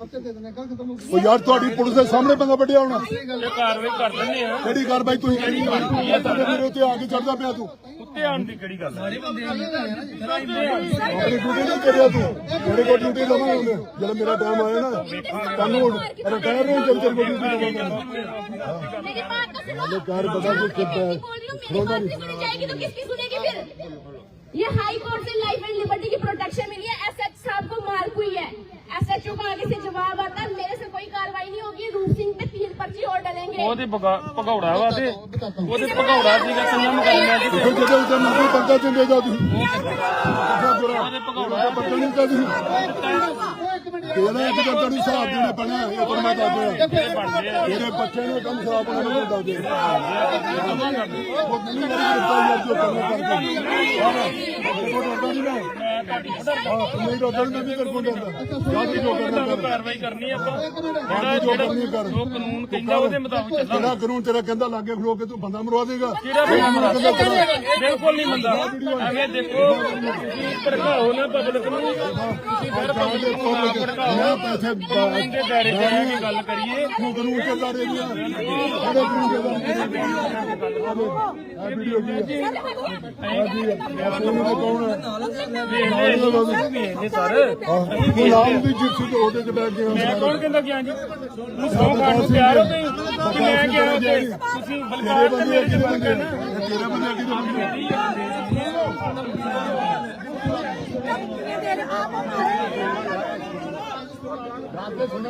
ਉਹ ਯਾਰ ਤੁਹਾਡੀ ਪੁਲਿਸ ਦੇ ਸਾਹਮਣੇ ਬੰਦਾ ਵੱਡਿਆ ਹੋਣਾ ਇਹ ਕਾਰਵਾਈ ਕਰ ਦਿੰਦੇ ਆ ਕਿਹੜੀ ਕਾਰਵਾਈ ਤੁਸੀਂ ਕਿਹੜੀ ਕਰਨੀ ਹੈ ਮੇਰੇ ਉੱਤੇ ਆ ਕੇ ਚੜਦਾ ਪਿਆ ਤੂੰ ਉੱਤੇ ਆਣ ਦੀ ਕਿਹੜੀ ਗੱਲ ਹੈ ਆਪਣੀ ਡਿਊਟੀ ਨਹੀਂ ਕਰਿਆ ਤੂੰ ਮੇਰੇ ਕੋਲ ਡਿਊਟੀ ਲਵਾਂ ਉਹਨੇ ਜਦੋਂ ਮੇਰਾ ਟਾਈਮ ਆਇਆ ਨਾ ਤੈਨੂੰ ਰਿਟਾਇਰ ਨਹੀਂ ਚੱਲ ਚੱਲ ਡਿਊਟੀ ਲਵਾਂ मेरी बात तो सुनो मुझे कार बता दो मैं कितना है। बोल रही हूँ मेरी खिलौना बात नहीं। नहीं सुनी जाएगी तो किसकी सुनेगी फिर ये हाई कोर्ट से लाइफ एंड लिबर्टी की प्रोटेक्शन मिली है एसएच साहब को मार्क हुई है एसएचओ का आगे से जवाब आता है मेरे से कोई कार्रवाई नहीं होगी रूप सिंह पे तीन पर्ची और डलेंगे ਉਹਦੇ ਭਗਾ- ਭਗੌੜਾ ਵਾ ਤੇ ਉਹਦੇ ਭਗੌੜਾ ਸੀਗਾ ਕਿੰਨਾ ਮੁਕੱਦਮਾ ਸੀ ਫਿਰ ਜਦੋਂ ਉੱਤੇ ਮੰਗੀ ਬੰਦਾ ਦਿੰਦੇ ਜਾ ਤੁਸੀਂ ਉਹਦੇ ਭਗੌੜਾ ਦਾ ਬੰਦਾ ਨਹੀਂ ਕਹਦੀ ਤੇਰਾ ਇੱਕ ਤਾਂ ਤੈਨੂੰ ਹਿਸਾਬ ਦੇਣਾ ਪੈਣਾ ਇਹ ਪਰ ਮੈਂ ਦੱਸ ਦਿਆਂ ਤੇਰੇ ਬੱਚੇ ਨੇ ਕੰਮ ਖਰਾਬ ਹੋਣਾ ਮੈਨੂੰ ਦੱਸ ਦੇ ਉਹ ਮੈਨੂੰ ਨਹੀਂ ਕਰਦਾ ਯਾਰ ਜੋ ਕਰਨਾ ਕਰਕੇ ਉਹ ਡਰਦਾ ਨਹੀਂ ਮੈਂ ਹਾਂ ਨਹੀਂ ਡਰਦਾ ਵੀ ਕਰ ਕੋਲ ਡਰਦਾ ਜੋ ਕਰਨਾ ਕਰ ਕਾਰਵਾਈ ਕਰਨੀ ਆਪਾਂ ਜਿਹੜਾ ਜੋ ਕਰਨੀ ਕਰ ਜੋ ਕਾਨੂੰਨ ਕਹਿੰਦਾ ਉਹਦੇ ਮੁਤਾਬਕ ਚੱਲਾਂਗੇ ਜਿਹੜਾ ਕਾਨੂੰਨ ਤੇਰਾ ਕਹਿੰਦਾ ਲਾਗੇ ਖਲੋ ਕੇ ਤੂੰ ਬੰਦਾ ਮਰਵਾ ਦੇਗਾ ਕਿਹੜਾ ਬੰਦਾ ਮਰਵਾ ਬਿਲਕੁਲ ਨਹੀਂ ਮੰਨਦਾ ਐਵੇਂ ਦੇਖੋ ਤੁਸੀਂ ਭੜਕਾਓ ਨਾ ਪਬਲਿਕ ਨੂੰ ਤੁਸੀਂ ਫਿਰ ਪਬਲਿਕ ਨੂੰ ਨਾ ਭੜਕਾਓ ਮੈਂ ਪੈਸੇ ਦੇ ਦਾਇਰੇ 'ਚ ਰਹਿ ਕੇ ਗੱਲ ਕਰੀਏ ਤੂੰ ਕਾਨੂੰਨ ਚੱਲਦਾ ਰਹੇ ਦੀਆਂ ਕਾਨੂੰਨ ਚੱਲਦਾ ਆ ਵੀਡੀਓ ਕੀ ਹੈ ਆ ਜੀ ਆ ਕੋਣ ਹੈ ਕੌਣ ਹੈ ਇਹ ਸਰ ਉਹ ਨਾਮ ਵੀ ਜਿੱਥੇ ਤੇ ਉਹਦੇ ਚ ਬੈਠ ਗਏ ਮੈਂ ਕੌਣ ਕਹਿੰਦਾ ਗਿਆ ਜੀ ਤੂੰ ਸੌ ਖਾਣ ਨੂੰ ਤਿਆਰ ਹੋ ਤੁਸੀਂ ਕਿ ਮੈਂ ਕਿਹਾ ਉੱਥੇ ਤੁਸੀਂ ਤੇਰੇ ਬਲਕਾਰ ਬੰਦੇ ਦੇ ਕਿਹਦੇ ਵਿੱਚ ਬੰਦੇ ਨੇ ਤੇਰੇ ਬੰਦੇ ਕਿਹਦੇ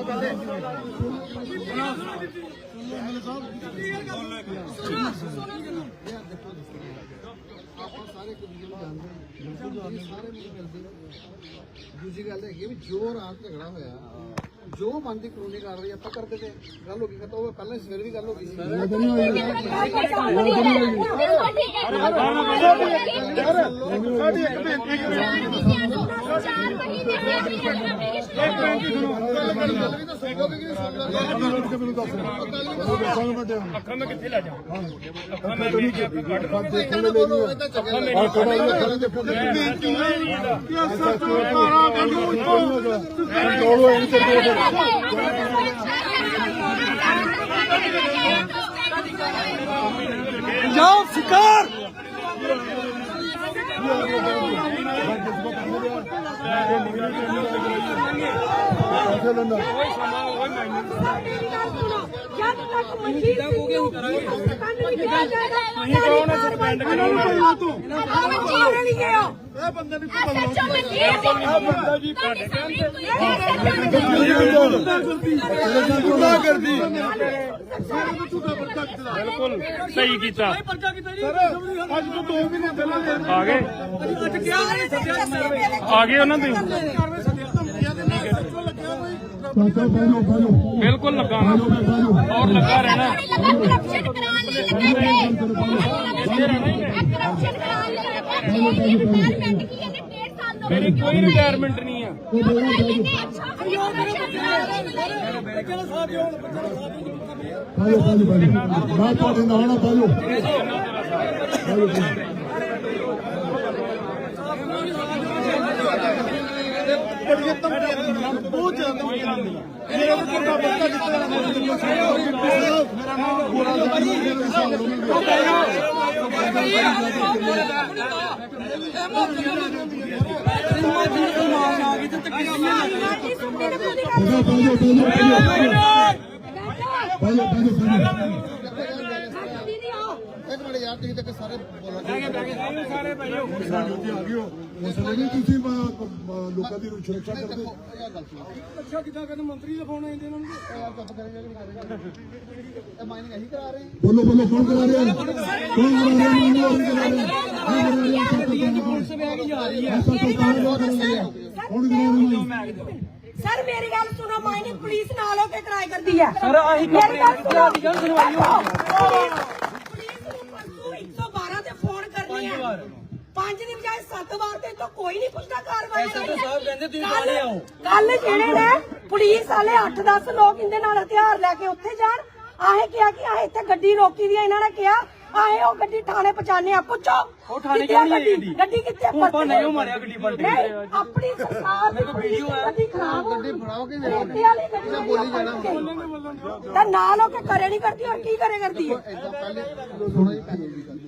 ਬੰਦੇ ਨੇ ਆਪਾਂ ਸਾਰੇ ਕਬੀਲੇ ਨੂੰ ਜਾਣਦੇ ਹਾਂ ਇਹ ਸਾਰੇ ਮੈਨੂੰ ਮਿਲਦੇ ਦੂਜੀ ਗੱਲ ਹੈਗੀ ਵੀ ਜੋ ਰਾਤ ਝਗੜਾ ਹੋਇਆ। ਜੋ ਬੰਦੀ ਕਾਨੂੰਨੀ ਕਾਰਵਾਈ ਆਪਾਂ ਕਰਦੇ ਤੇ ਗੱਲ ਹੋ ਗਈ ਖਤਮ ਉਹ ਪਹਿਲਾਂ ਸਵੇਰ ਵੀ ਗੱਲ ਹੋ ਗਈ। ਸੀ ਇਹ ਤਾਂ ਨਹੀਂ ਹੋਈ ਮੈਨੂੰ ਦੱਸ ਉਹ ਦੱਸਾਂਗਾ ਮੈਂ ਤੇ ਅੱਖਾਂ ਮੈਂ ਕਿੱਥੇ ਲੈ ਜਾ ਅੱਖਾਂ ਮੈਂ ਨਹੀਂ ਕੀਤੀ ਅੱਖਾਂ ਦੇਖਣ ਦੇ ਲਈ जाओ शिकार ਬਿਲਕੁਲ ਸਹੀ ਕੀਤਾ। ਸਰ ਅੱਜ ਤੋਂ 2 ਮਹੀਨੇ ਪਹਿਲਾਂ ਆ ਗਏ। ਅੱਜ ਕਿਹਾ ਆ ਗਏ ਉਹਨਾਂ ਦੇ ਬਿਲਕੁਲ ਲੱਗਾ ਔਰ ਲੱਗਾ ਰਹਿਣਾ। ਕਰਪਸ਼ਨ ਕਰਾਉਣ ਲਈ ਲੱਗੇ ਕਰਪਸ਼ਨ ਕਰਾਉਣ ਲਈ ਲੱਗੇ ਰਿਟਾਇਰਮੈਂਟ ਕੀ ਹੈ ਡੇਢ ਸਾਲ ਤੋਂ ਮੇਰੀ ਕੋਈ ਰਿਟਾਇਰਮੈਂਟ ਨਹੀਂ ਆ ਬਾਜੋ ਬਾਜੋ ਬਾਜੋ ਮੈਂ ਤੁਹਾਡੇ ਨਾਲ ਆ ਬਾਜੋ ਬਹੁਤ ਜ਼ਿਆਦਾ ਮੇਰੇ ਉੱਪਰ ਦਾ ਬੱਚਾ ਜਿੱਤਿਆ ਮੇਰਾ ਨਾਮ ਗੋਰਾ ਪਹਿਲੋ ਪਹਿਲੋ ਪਹਿਲੋ ਪਹਿਲੋ ਪਹਿਲੋ ਯਾਰ ਤੁਸੀਂ ਸਾਰੇ ਬੋਲੋ। ਸਾਡੇ ਉੱਤੇ ਆ ਗਿਓ ਉਸ ਵੇਲੇ ਨਹੀਂ ਤੁਸੀਂ ਬ- ਬ- ਲੋਕਾਂ ਦੀ ਸੁਰੱਖਿਆ ਕਰਦੇ। ਇਹ ਗੱਲ ਸੁਣੋ ਅੱਛਾ ਕਿਦਾਂ ਕਹਿੰਦੇ? ਮੰਤਰੀ ਦਾ ਫੋਨ ਆਏ ਇਹਨਾਂ ਨੂੰ। ਇਹ ਯਾਰ ਚੁੱਪ ਕਰੇ ਜਿਹੜੀ ਕਰ ਰਹੇ ਇਹ ਮਾਈਨਿੰਗ ਅਸੀਂ ਕਰਾ ਰਹੇ ਹਾਂ। ਬੋਲੋ ਬੋਲੋ ਕੌਣ ਕਰਾ ਰਿਹਾ ਕੌਣ ਕਰਾ ਰਿਹਾ ਮੈਨੂੰ ਕੌਣ ਕਰਾ ਰਿਹਾ ਕੌਣ ਕਰਾ ਰਿਹਾ ਪੁਲਿਸ ਲੈ ਕੇ ਜਾ ਰਹੀ ਹੈ। ਐਸਾ ਤੋਂ ਕੌਣ ਕਰਾ ਰਿਹਾ ਕੌਣ ਕਰਾ ਰਿਹਾ ਸਰ ਮੇਰੀ ਗੱਲ ਸੁਣੋ ਮਾਇਨੇ ਪੁਲਿਸ ਨਾਲ ਹੋ ਕੇ ਟਰਾਈ ਕਰਦੀ ਹੈ। ਸਰ ਆਹੀ ਮੇਰੀ ਗੱਲ ਸੁਣੋ। ਦੀ ਗੱਲ ਸੁਣਵਾਈ ਹੋ ਪੁਲਿਸ ਨੂੰ ਪਰਸੋਂ 112 ਤੇ ਫੋਨ ਹੈ ਪੰਜ ਦੀ ਬਜਾਏ ਸੱਤ ਵਾਰ ਤੇ ਤਾਂ ਕੋਈ ਨਹੀਂ ਪੁੱਛਦਾ ਕਾਰਵਾਈ ਐਸਐਚਓ ਸਾਹਿਬ ਕਹਿੰਦੇ ਤੁਸੀਂ ਥਾਣੇ ਆਓ। ਕੱਲ ਜਿਹੜੇ ਨੇ ਪੁਲਿਸ ਵਾਲੇ 8-10 ਲੋਕ ਇਹਦੇ ਨਾਲ ਹਥਿਆਰ ਲੈ ਕੇ ਉੱਥੇ ਜਾਣ। ਆਹੇ ਕਿਹਾ ਕਿ ਆਹ ਇੱਥੇ ਗੱਡੀ ਰੋਕੀ ਦੀ ਆ, ਇਹਨਾਂ ਨੇ ਕਿਹਾ ਆਏ ਉਹ ਗੱਡੀ ਥਾਣੇ ਪਹੁੰਚਾਣੇ ਆ ਪੁੱਛੋ ਉਹ ਥਾਣੇ ਕਿੱਥੇ ਕਿਉਂ ਨਹੀਂ ਆਈ ਗੱਡੀ? ਗੱਡੀ? ਕਿੱਥੇ ਹੁਣ ਆਪਾਂ ਨਹੀਂ ਉਹ ਮਾਰਿਆ ਗੱਡੀ ਪਲਟੀ ਨਹੀਂ ਆਪਣੀ ਸਰਕਾਰ ਦੀ ਵੀਡੀਓ ਹੈ। ਗੱਡੀ ਖਰਾਬ ਹੋ ਗੱਡੀ ਫੜਾਓ ਕਿ ਰੇਤੇ ਵਾਲੀ ਗੱਡੀ ਇਹਦਾ ਬੋਲੀ ਜਾਣਾ? ਤਾਂ ਨਾਲ ਹੋ ਕੇ ਕਰੇ ਨਹੀਂ ਕਰਦੀ ਹੋਰ ਕੀ ਕਰੇ ਕਰਦੀ ਹੈ ਪਹਿਲੇ ਥੋੜਾ ਜਿਹਾ ਪੈਨਲ ਦੀ ਗੱਲ।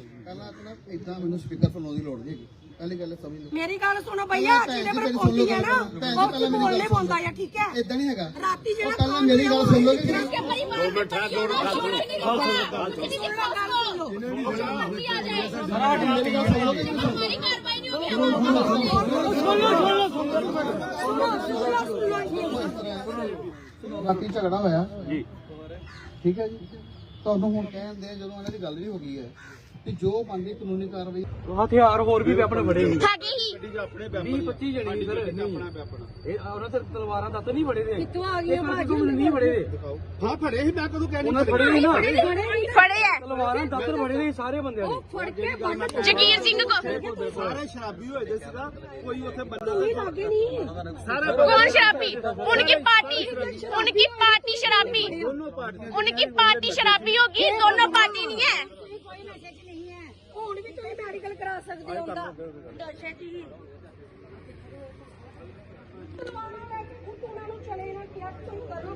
ਰਾਤ ਮੈਨੂੰ ਸਪੀਕਰ ਫੋਨ ਦੀ ਲੋੜ ਨਹੀਂ ਪਹਿਲੀ ਗੱਲ ਮੇਰੀ ਗੱਲ ਸੁਣੋ ਭਈਆ ਜਿਹਦੇ ਪਰ ਕੋਟੀ ਹੈ ਨਾ ਉਹ ਕੀ ਬੋਲਨੇ ਪਾਉਂਦਾ ਆ ਠੀਕ ਹੈ? ਇਦਾਂ ਨਹੀਂ ਹੈਗਾ। ਰਾਤੀ ਜਿਹੜਾ ਪਹਿਲਾਂ ਮੇਰੀ ਗੱਲ ਸੁਣ ਲਓ ਕਿ ਦੋ ਮਿੰਟ ਠਹਿਰ ਦੋ ਮੇਰੀ ਗੱਲ ਸੁਣ। ਲਓ ਕਿ ਹਮਾਰੀ ਕਾਰਵਾਈ ਨਹੀਂ ਹੋਈ। ਸੁਣ ਲਓ ਸੁਣ। ਲਓ ਸੁਣ ਲਓ ਰਾਤੀ ਝਗੜਾ ਹੋਇਆ। ਜੀ। ਠੀਕ ਹੈ ਜੀ? ਤੁਹਾਨੂੰ ਹੁਣ ਕਹਿਣ ਦੇ ਜਦੋਂ ਇਹਨਾਂ ਦੀ ਗੱਲ ਵੀ ਹੋ ਗਈ ਹੈ। ਤੇ ਜੋ ਬੰਦੇ ਕਾਨੂੰਨੀ ਕਾਰਵਾਈ ਹਥਿਆਰ ਹੋਰ ਵੀ ਆਪਣੇ ਬੜੇ ਨੇ ਸਾਡੇ ਹੀ। ਆਪਣੇ ਵੈਪਨ 20 25 ਜਣੇ ਨੇ ਉਹਨਾਂ ਸਰ ਤਲਵਾਰਾਂ ਦੱਸ ਨਹੀਂ ਬੜੇ ਨੇ ਕਿੱਥੋਂ ਆ ਗਈਆਂ ਭਾਜੀ ਨਹੀਂ ਬੜੇ ਨੇ ਹਾਂ ਫੜੇ ਸੀ ਮੈਂ ਕਦੋਂ ਕਹਿਣੀ ਉਹਨਾਂ ਫੜੇ ਨੇ ਨਾ। ਫੜੇ ਆ। ਤਲਵਾਰਾਂ ਸਾਰੇ ਬੰਦਿਆਂ ਦੇ। ਹੋ ਉਹਦਾ 'ਚ ਹੀ ਚਲੇ ਨਾ ਕਿਹਾ ਤੁਸੀਂ ਕਰੋ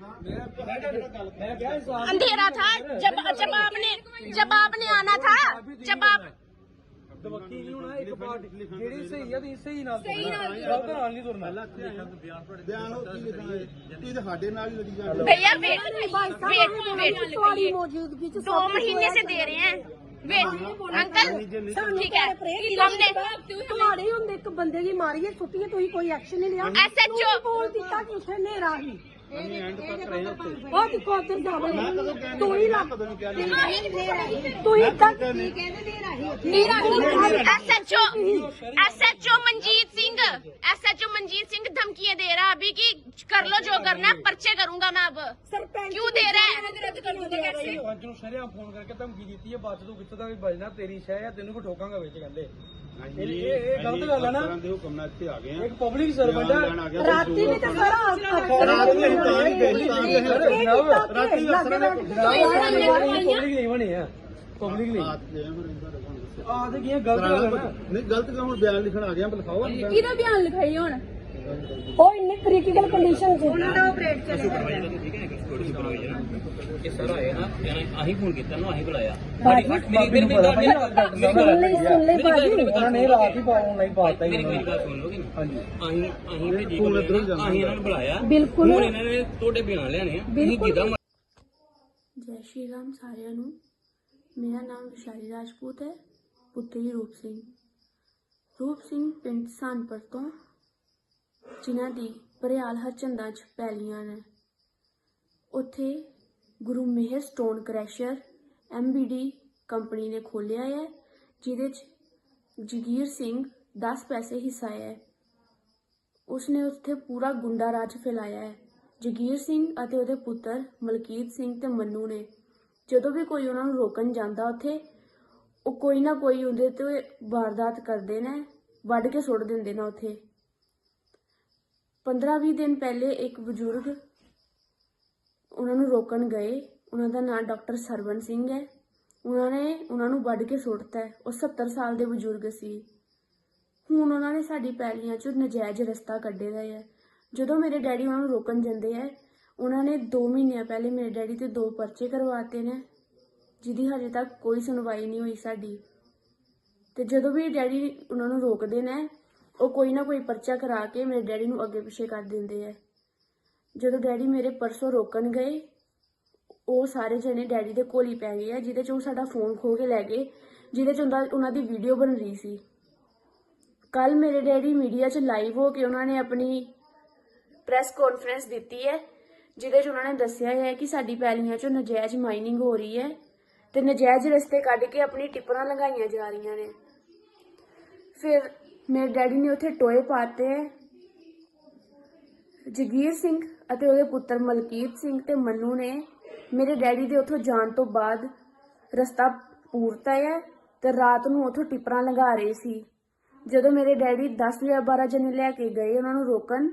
अंधेरा था जब जब आपने जब आपने आना था जब आप दो महीने से दे रहे हैं। अंकल ठीक है। हमने तुम्हारे ही एक बंदे की मारी है छुट्टी तो कोई एक्शन नहीं लिया। एसएचओ बोल दिया कि उसे ਦਿੱਤਾ ਕਿ ਉਸੇ ਹਨੇਰਾ ਹੀ ਉਹ ਦੇਖੋ ਉੱਧਰ ਜਾਵੇ ਤੂੰ ਹੀ ਲੱਗ ਤੂੰ ਹੀ ਤੱਕ SHO SHO Manjeet Singh SHO Manjeet Singh धमकियां दे रहा अभी कि कर लो जो करना है पर्चे करूंगा मैं अब ਸਰਪੰਚ क्यों दे रहा है ਪੰਜ ਨੂੰ ਸ਼ਰਿਆਂ ਫੋਨ ਕਰਕੇ ਧਮਕੀ ਦਿੱਤੀ ਹੈ ਬਾਅਦ ਤੂੰ ਕਿੱਥੇ ਦਾ ਵੀ ਬਜਣਾ ਤੇਰੀ ਸ਼ਹਿ ਆ ਤੈਨੂੰ ਕੋ ਠੋਕਾਂਗਾ ਵਿੱਚ ਕਹਿੰਦੇ ਇਹ ਇਹ ਇਹ ਗਲਤ ਗੱਲ ਹੈ ਨਾ। ਦੇ ਹੁਕਮ ਨਾਲ ਇੱਥੇ ਆ ਗਏ ਆ। ਇੱਕ ਪਬਲਿਕ ਸਰਵੈਂਟ ਲੈਣ ਆ ਹੈ ਗਿਆ ਰਾਤੀ ਵੀ ਤਾਂ ਸਾਰਾ ਰਾਤੀ ਵੀ ਤਾਂ ਹੀ ਗਏ ਸੀ, ਤਾਂ ਹੀ ਗਏ। ਰਾਤੀ ਅਫਸਰਾਂ ਨੇ ਪਬਲਿਕ ਨਹੀਂ ਬਣੇ ਆ। ਪਬਲਿਕ ਨਹੀਂ ਰਾਤ ਗਏ ਆ, ਫਿਰ ਇਹਨਾਂ ਦਾ ਤੁਹਾਨੂੰ ਦੱਸਿਆ। ਆ ਤੇ ਕੀ ਹੈ, ਗਲਤ ਗੱਲ ਹੈ ਨਾ। ਨਹੀਂ ਗਲਤ ਕੰਮ ਹੁਣ ਬਿਆਨ ਲਿਖਣ ਆ ਗਿਆ ਲਿਖਾਓ। ਬਿਆਨ। ਕਿਹਦਾ ਬਿਆਨ ਲਿਖਾਈ ਹੁਣ? ਉਹ ਇੰਨੇ ਕ੍ਰਿਟੀਕਲ ਕੰਡੀਸ਼ਨ ਚ ਉਹਨਾਂ ਦਾ ਆਪਰੇਟ ਇਹ ਸਾਰਾ ਆਇਆ ਨਾ ਇਹਨਾਂ ਆਹੀ ਫੋਨ ਕੀਤਾ ਨਾ ਆਹੀ ਬੁਲਾਇਆ। ਭਾਜੀ ਬਾਬੇ ਨੂੰ ਪਤਾ ਨਹੀਂ ਸੁਣ ਲੈ ਸੁਣ ਲੈ ਭਾਜੀ। ਉਹਨਾਂ ਨੇ ਰਾਤ ਹੀ ਪਾਉਣ ਨਹੀਂ ਪਾਤਾ ਹੀ ਮੇਰੀ ਉਹਨਾਂ ਮੇਰੀ ਨੇ ਗੱਲ ਸੁਣ ਲੋਗੇ ਹਾਂਜੀ। ਆਹੀ ਆਹੀ ਭੇਜੀ ਫੋਨ ਕੋਲ ਇੱਧਰੋਂ ਜਾਂਦਾ ਆਹੀ ਇਹਨਾਂ ਨੂੰ ਬੁਲਾਇਆ। ਬਿਲਕੁਲ। ਹੁਣ ਇਹਨਾਂ ਨੇ ਤੁਹਾਡੇ ਬਿਆਨ ਲੈਣੇ ਆ। ਤੁਸੀਂ ਕਿਦਾਂ ਜੈ ਸ਼੍ਰੀ ਰਾਮ ਸਾਰਿਆਂ ਨੂੰ। ਮੇਰਾ ਨਾਮ ਵਿਸ਼ਾਲੀ ਰਾਜਪੂਤ ਹੈ ਪੁੱਤਰੀ ਰੂਪ ਸਿੰਘ। ਰੂਪ ਸਿੰਘ ਪਿੰਡ ਸਾਨਪੁਰ ਤੋਂ ਜਿਨ੍ਹਾਂ ਦੀ ਭਰਿਆਲ ਹਰਚੰਦਾਂ 'ਚ ਪੈਲੀਆਂ ਨੇ। ਉੱਥੇ Guru Mehar stone crusher MBD company ਨੇ ਖੋਲ੍ਹਿਆ ਹੈ, ਜਿਹਦੇ 'ਚ ਜਗੀਰ ਸਿੰਘ 10 ਪੈਸੇ ਹਿੱਸਾ ਹੈ। ਉਸਨੇ ਉੱਥੇ ਪੂਰਾ ਗੁੰਡਾ ਰਾਜ ਫੈਲਾਇਆ ਹੈ। ਜਗੀਰ ਸਿੰਘ ਅਤੇ ਉਹਦੇ ਪੁੱਤਰ ਮਲਕੀਤ ਸਿੰਘ ਤੇ ਮੰਨੂ ਨੇ। ਜਦੋਂ ਵੀ ਕੋਈ ਉਹਨਾਂ ਨੂੰ ਰੋਕਣ ਜਾਂਦਾ ਉੱਥੇ, ਉਹ ਕੋਈ ਨਾ ਕੋਈ ਉਹਦੇ ਤੇ ਵਾਰਦਾਤ ਕਰਦੇ ਨੇ, ਵੱਢ ਕੇ ਸੁੱਟ ਦਿੰਦੇ ਨੇ ਉੱਥੇ। 15-20 ਦਿਨ ਪਹਿਲੇ ਇੱਕ ਬਜ਼ੁਰਗ ਉਹਨਾਂ ਨੂੰ ਰੋਕਣ ਗਏ। ਉਹਨਾਂ ਦਾ ਨਾਮ ਡਾਕਟਰ ਸਰਵਨ ਸਿੰਘ ਹੈ। ਉਹਨਾਂ ਨੇ ਉਹਨਾਂ ਨੂੰ ਵੱਢ ਕੇ ਸੁੱਟਤਾ ਹੈ। ਉਹ 70 ਸਾਲ ਦੇ ਬਜ਼ੁਰਗ ਸੀ। ਹੁਣ ਉਹਨਾਂ ਨੇ ਸਾਡੀ ਪੈਲੀਆਂ 'ਚੋਂ ਨਜਾਇਜ਼ ਰਸਤਾ ਕੱਢੇ ਦਾ ਹੈ। ਜਦੋਂ ਮੇਰੇ ਡੈਡੀ ਉਹਨਾਂ ਨੂੰ ਰੋਕਣ ਜਾਂਦੇ ਹੈ, ਉਹਨਾਂ ਨੇ 2 ਮਹੀਨਿਆਂ ਪਹਿਲੇ ਮੇਰੇ ਡੈਡੀ ਤੇ ਦੋ ਪਰਚੇ ਕਰਵਾਤੇ ਨੇ, ਜਿਹਦੀ ਹਜੇ ਤੱਕ ਕੋਈ ਸੁਣਵਾਈ ਨਹੀਂ ਹੋਈ ਸਾਡੀ। ਤੇ ਜਦੋਂ ਵੀ ਡੈਡੀ ਉਹਨਾਂ ਨੂੰ ਰੋਕਦੇ ਨੇ ਉਹ ਕੋਈ ਨਾ ਕੋਈ ਪਰਚਾ ਕਰਾ ਕੇ ਮੇਰੇ ਡੈਡੀ ਨੂੰ ਅੱਗੇ ਪਿੱਛੇ ਕਰ ਦਿੰਦੇ ਆ। ਜਦੋਂ ਡੈਡੀ ਮੇਰੇ ਪਰਸੋਂ ਰੋਕਣ ਗਏ, ਉਹ ਸਾਰੇ ਜਣੇ ਡੈਡੀ ਦੇ ਕੋਲ ਹੀ ਪੈ ਗਏ ਆ, ਜਿਹਦੇ ਚ ਉਹ ਸਾਡਾ ਫੋਨ ਖੋ ਕੇ ਲੈ ਗਏ, ਜਿਹਦੇ ਚ ਉਹਨਾਂ ਉਹਨਾਂ ਦੀ ਵੀਡੀਓ ਬਣ ਰਹੀ ਸੀ। ਕੱਲ ਮੇਰੇ ਡੈਡੀ ਮੀਡੀਆ 'ਚ ਲਾਈਵ ਹੋ ਕੇ ਉਹਨਾਂ ਨੇ ਆਪਣੀ ਪ੍ਰੈਸ ਕਾਨਫਰੰਸ ਦਿੱਤੀ ਹੈ, ਜਿਹਦੇ 'ਚ ਉਹਨਾਂ ਨੇ ਦੱਸਿਆ ਹੈ ਕਿ ਸਾਡੀ ਪੈਲੀਆਂ 'ਚੋਂ ਨਜਾਇਜ਼ ਮਾਈਨਿੰਗ ਹੋ ਰਹੀ ਹੈ ਤੇ ਨਜਾਇਜ਼ ਰਸਤੇ ਕੱਢ ਕੇ ਆਪਣੀ ਟਿੱਪਰਾਂ ਲਗਾਈਆਂ ਜਾ ਰਹੀਆਂ ਨੇ। ਫਿਰ ਮੇਰੇ ਡੈਡੀ ਨੇ ਉੱਥੇ ਟੋਏ ਪਾਤੇ। ਹੈ ਜਗੀਰ ਸਿੰਘ ਅਤੇ ਉਹਦੇ ਪੁੱਤਰ ਮਲਕੀਤ ਸਿੰਘ ਤੇ ਮੰਨੂ ਨੇ ਮੇਰੇ ਡੈਡੀ ਦੇ ਉੱਥੋਂ ਜਾਣ ਤੋਂ ਬਾਅਦ ਰਸਤਾ ਪੂਰਤਾ ਹੈ ਤੇ ਰਾਤ ਨੂੰ ਉੱਥੋਂ ਟਿੱਪਰਾਂ ਲੰਘਾ ਰਹੇ ਸੀ। ਜਦੋਂ ਮੇਰੇ ਡੈਡੀ 10 ਜਾਂ 12 ਜਣੇ ਲੈ ਕੇ ਗਏ, ਉਹਨਾਂ ਨੂੰ ਰੋਕਣ,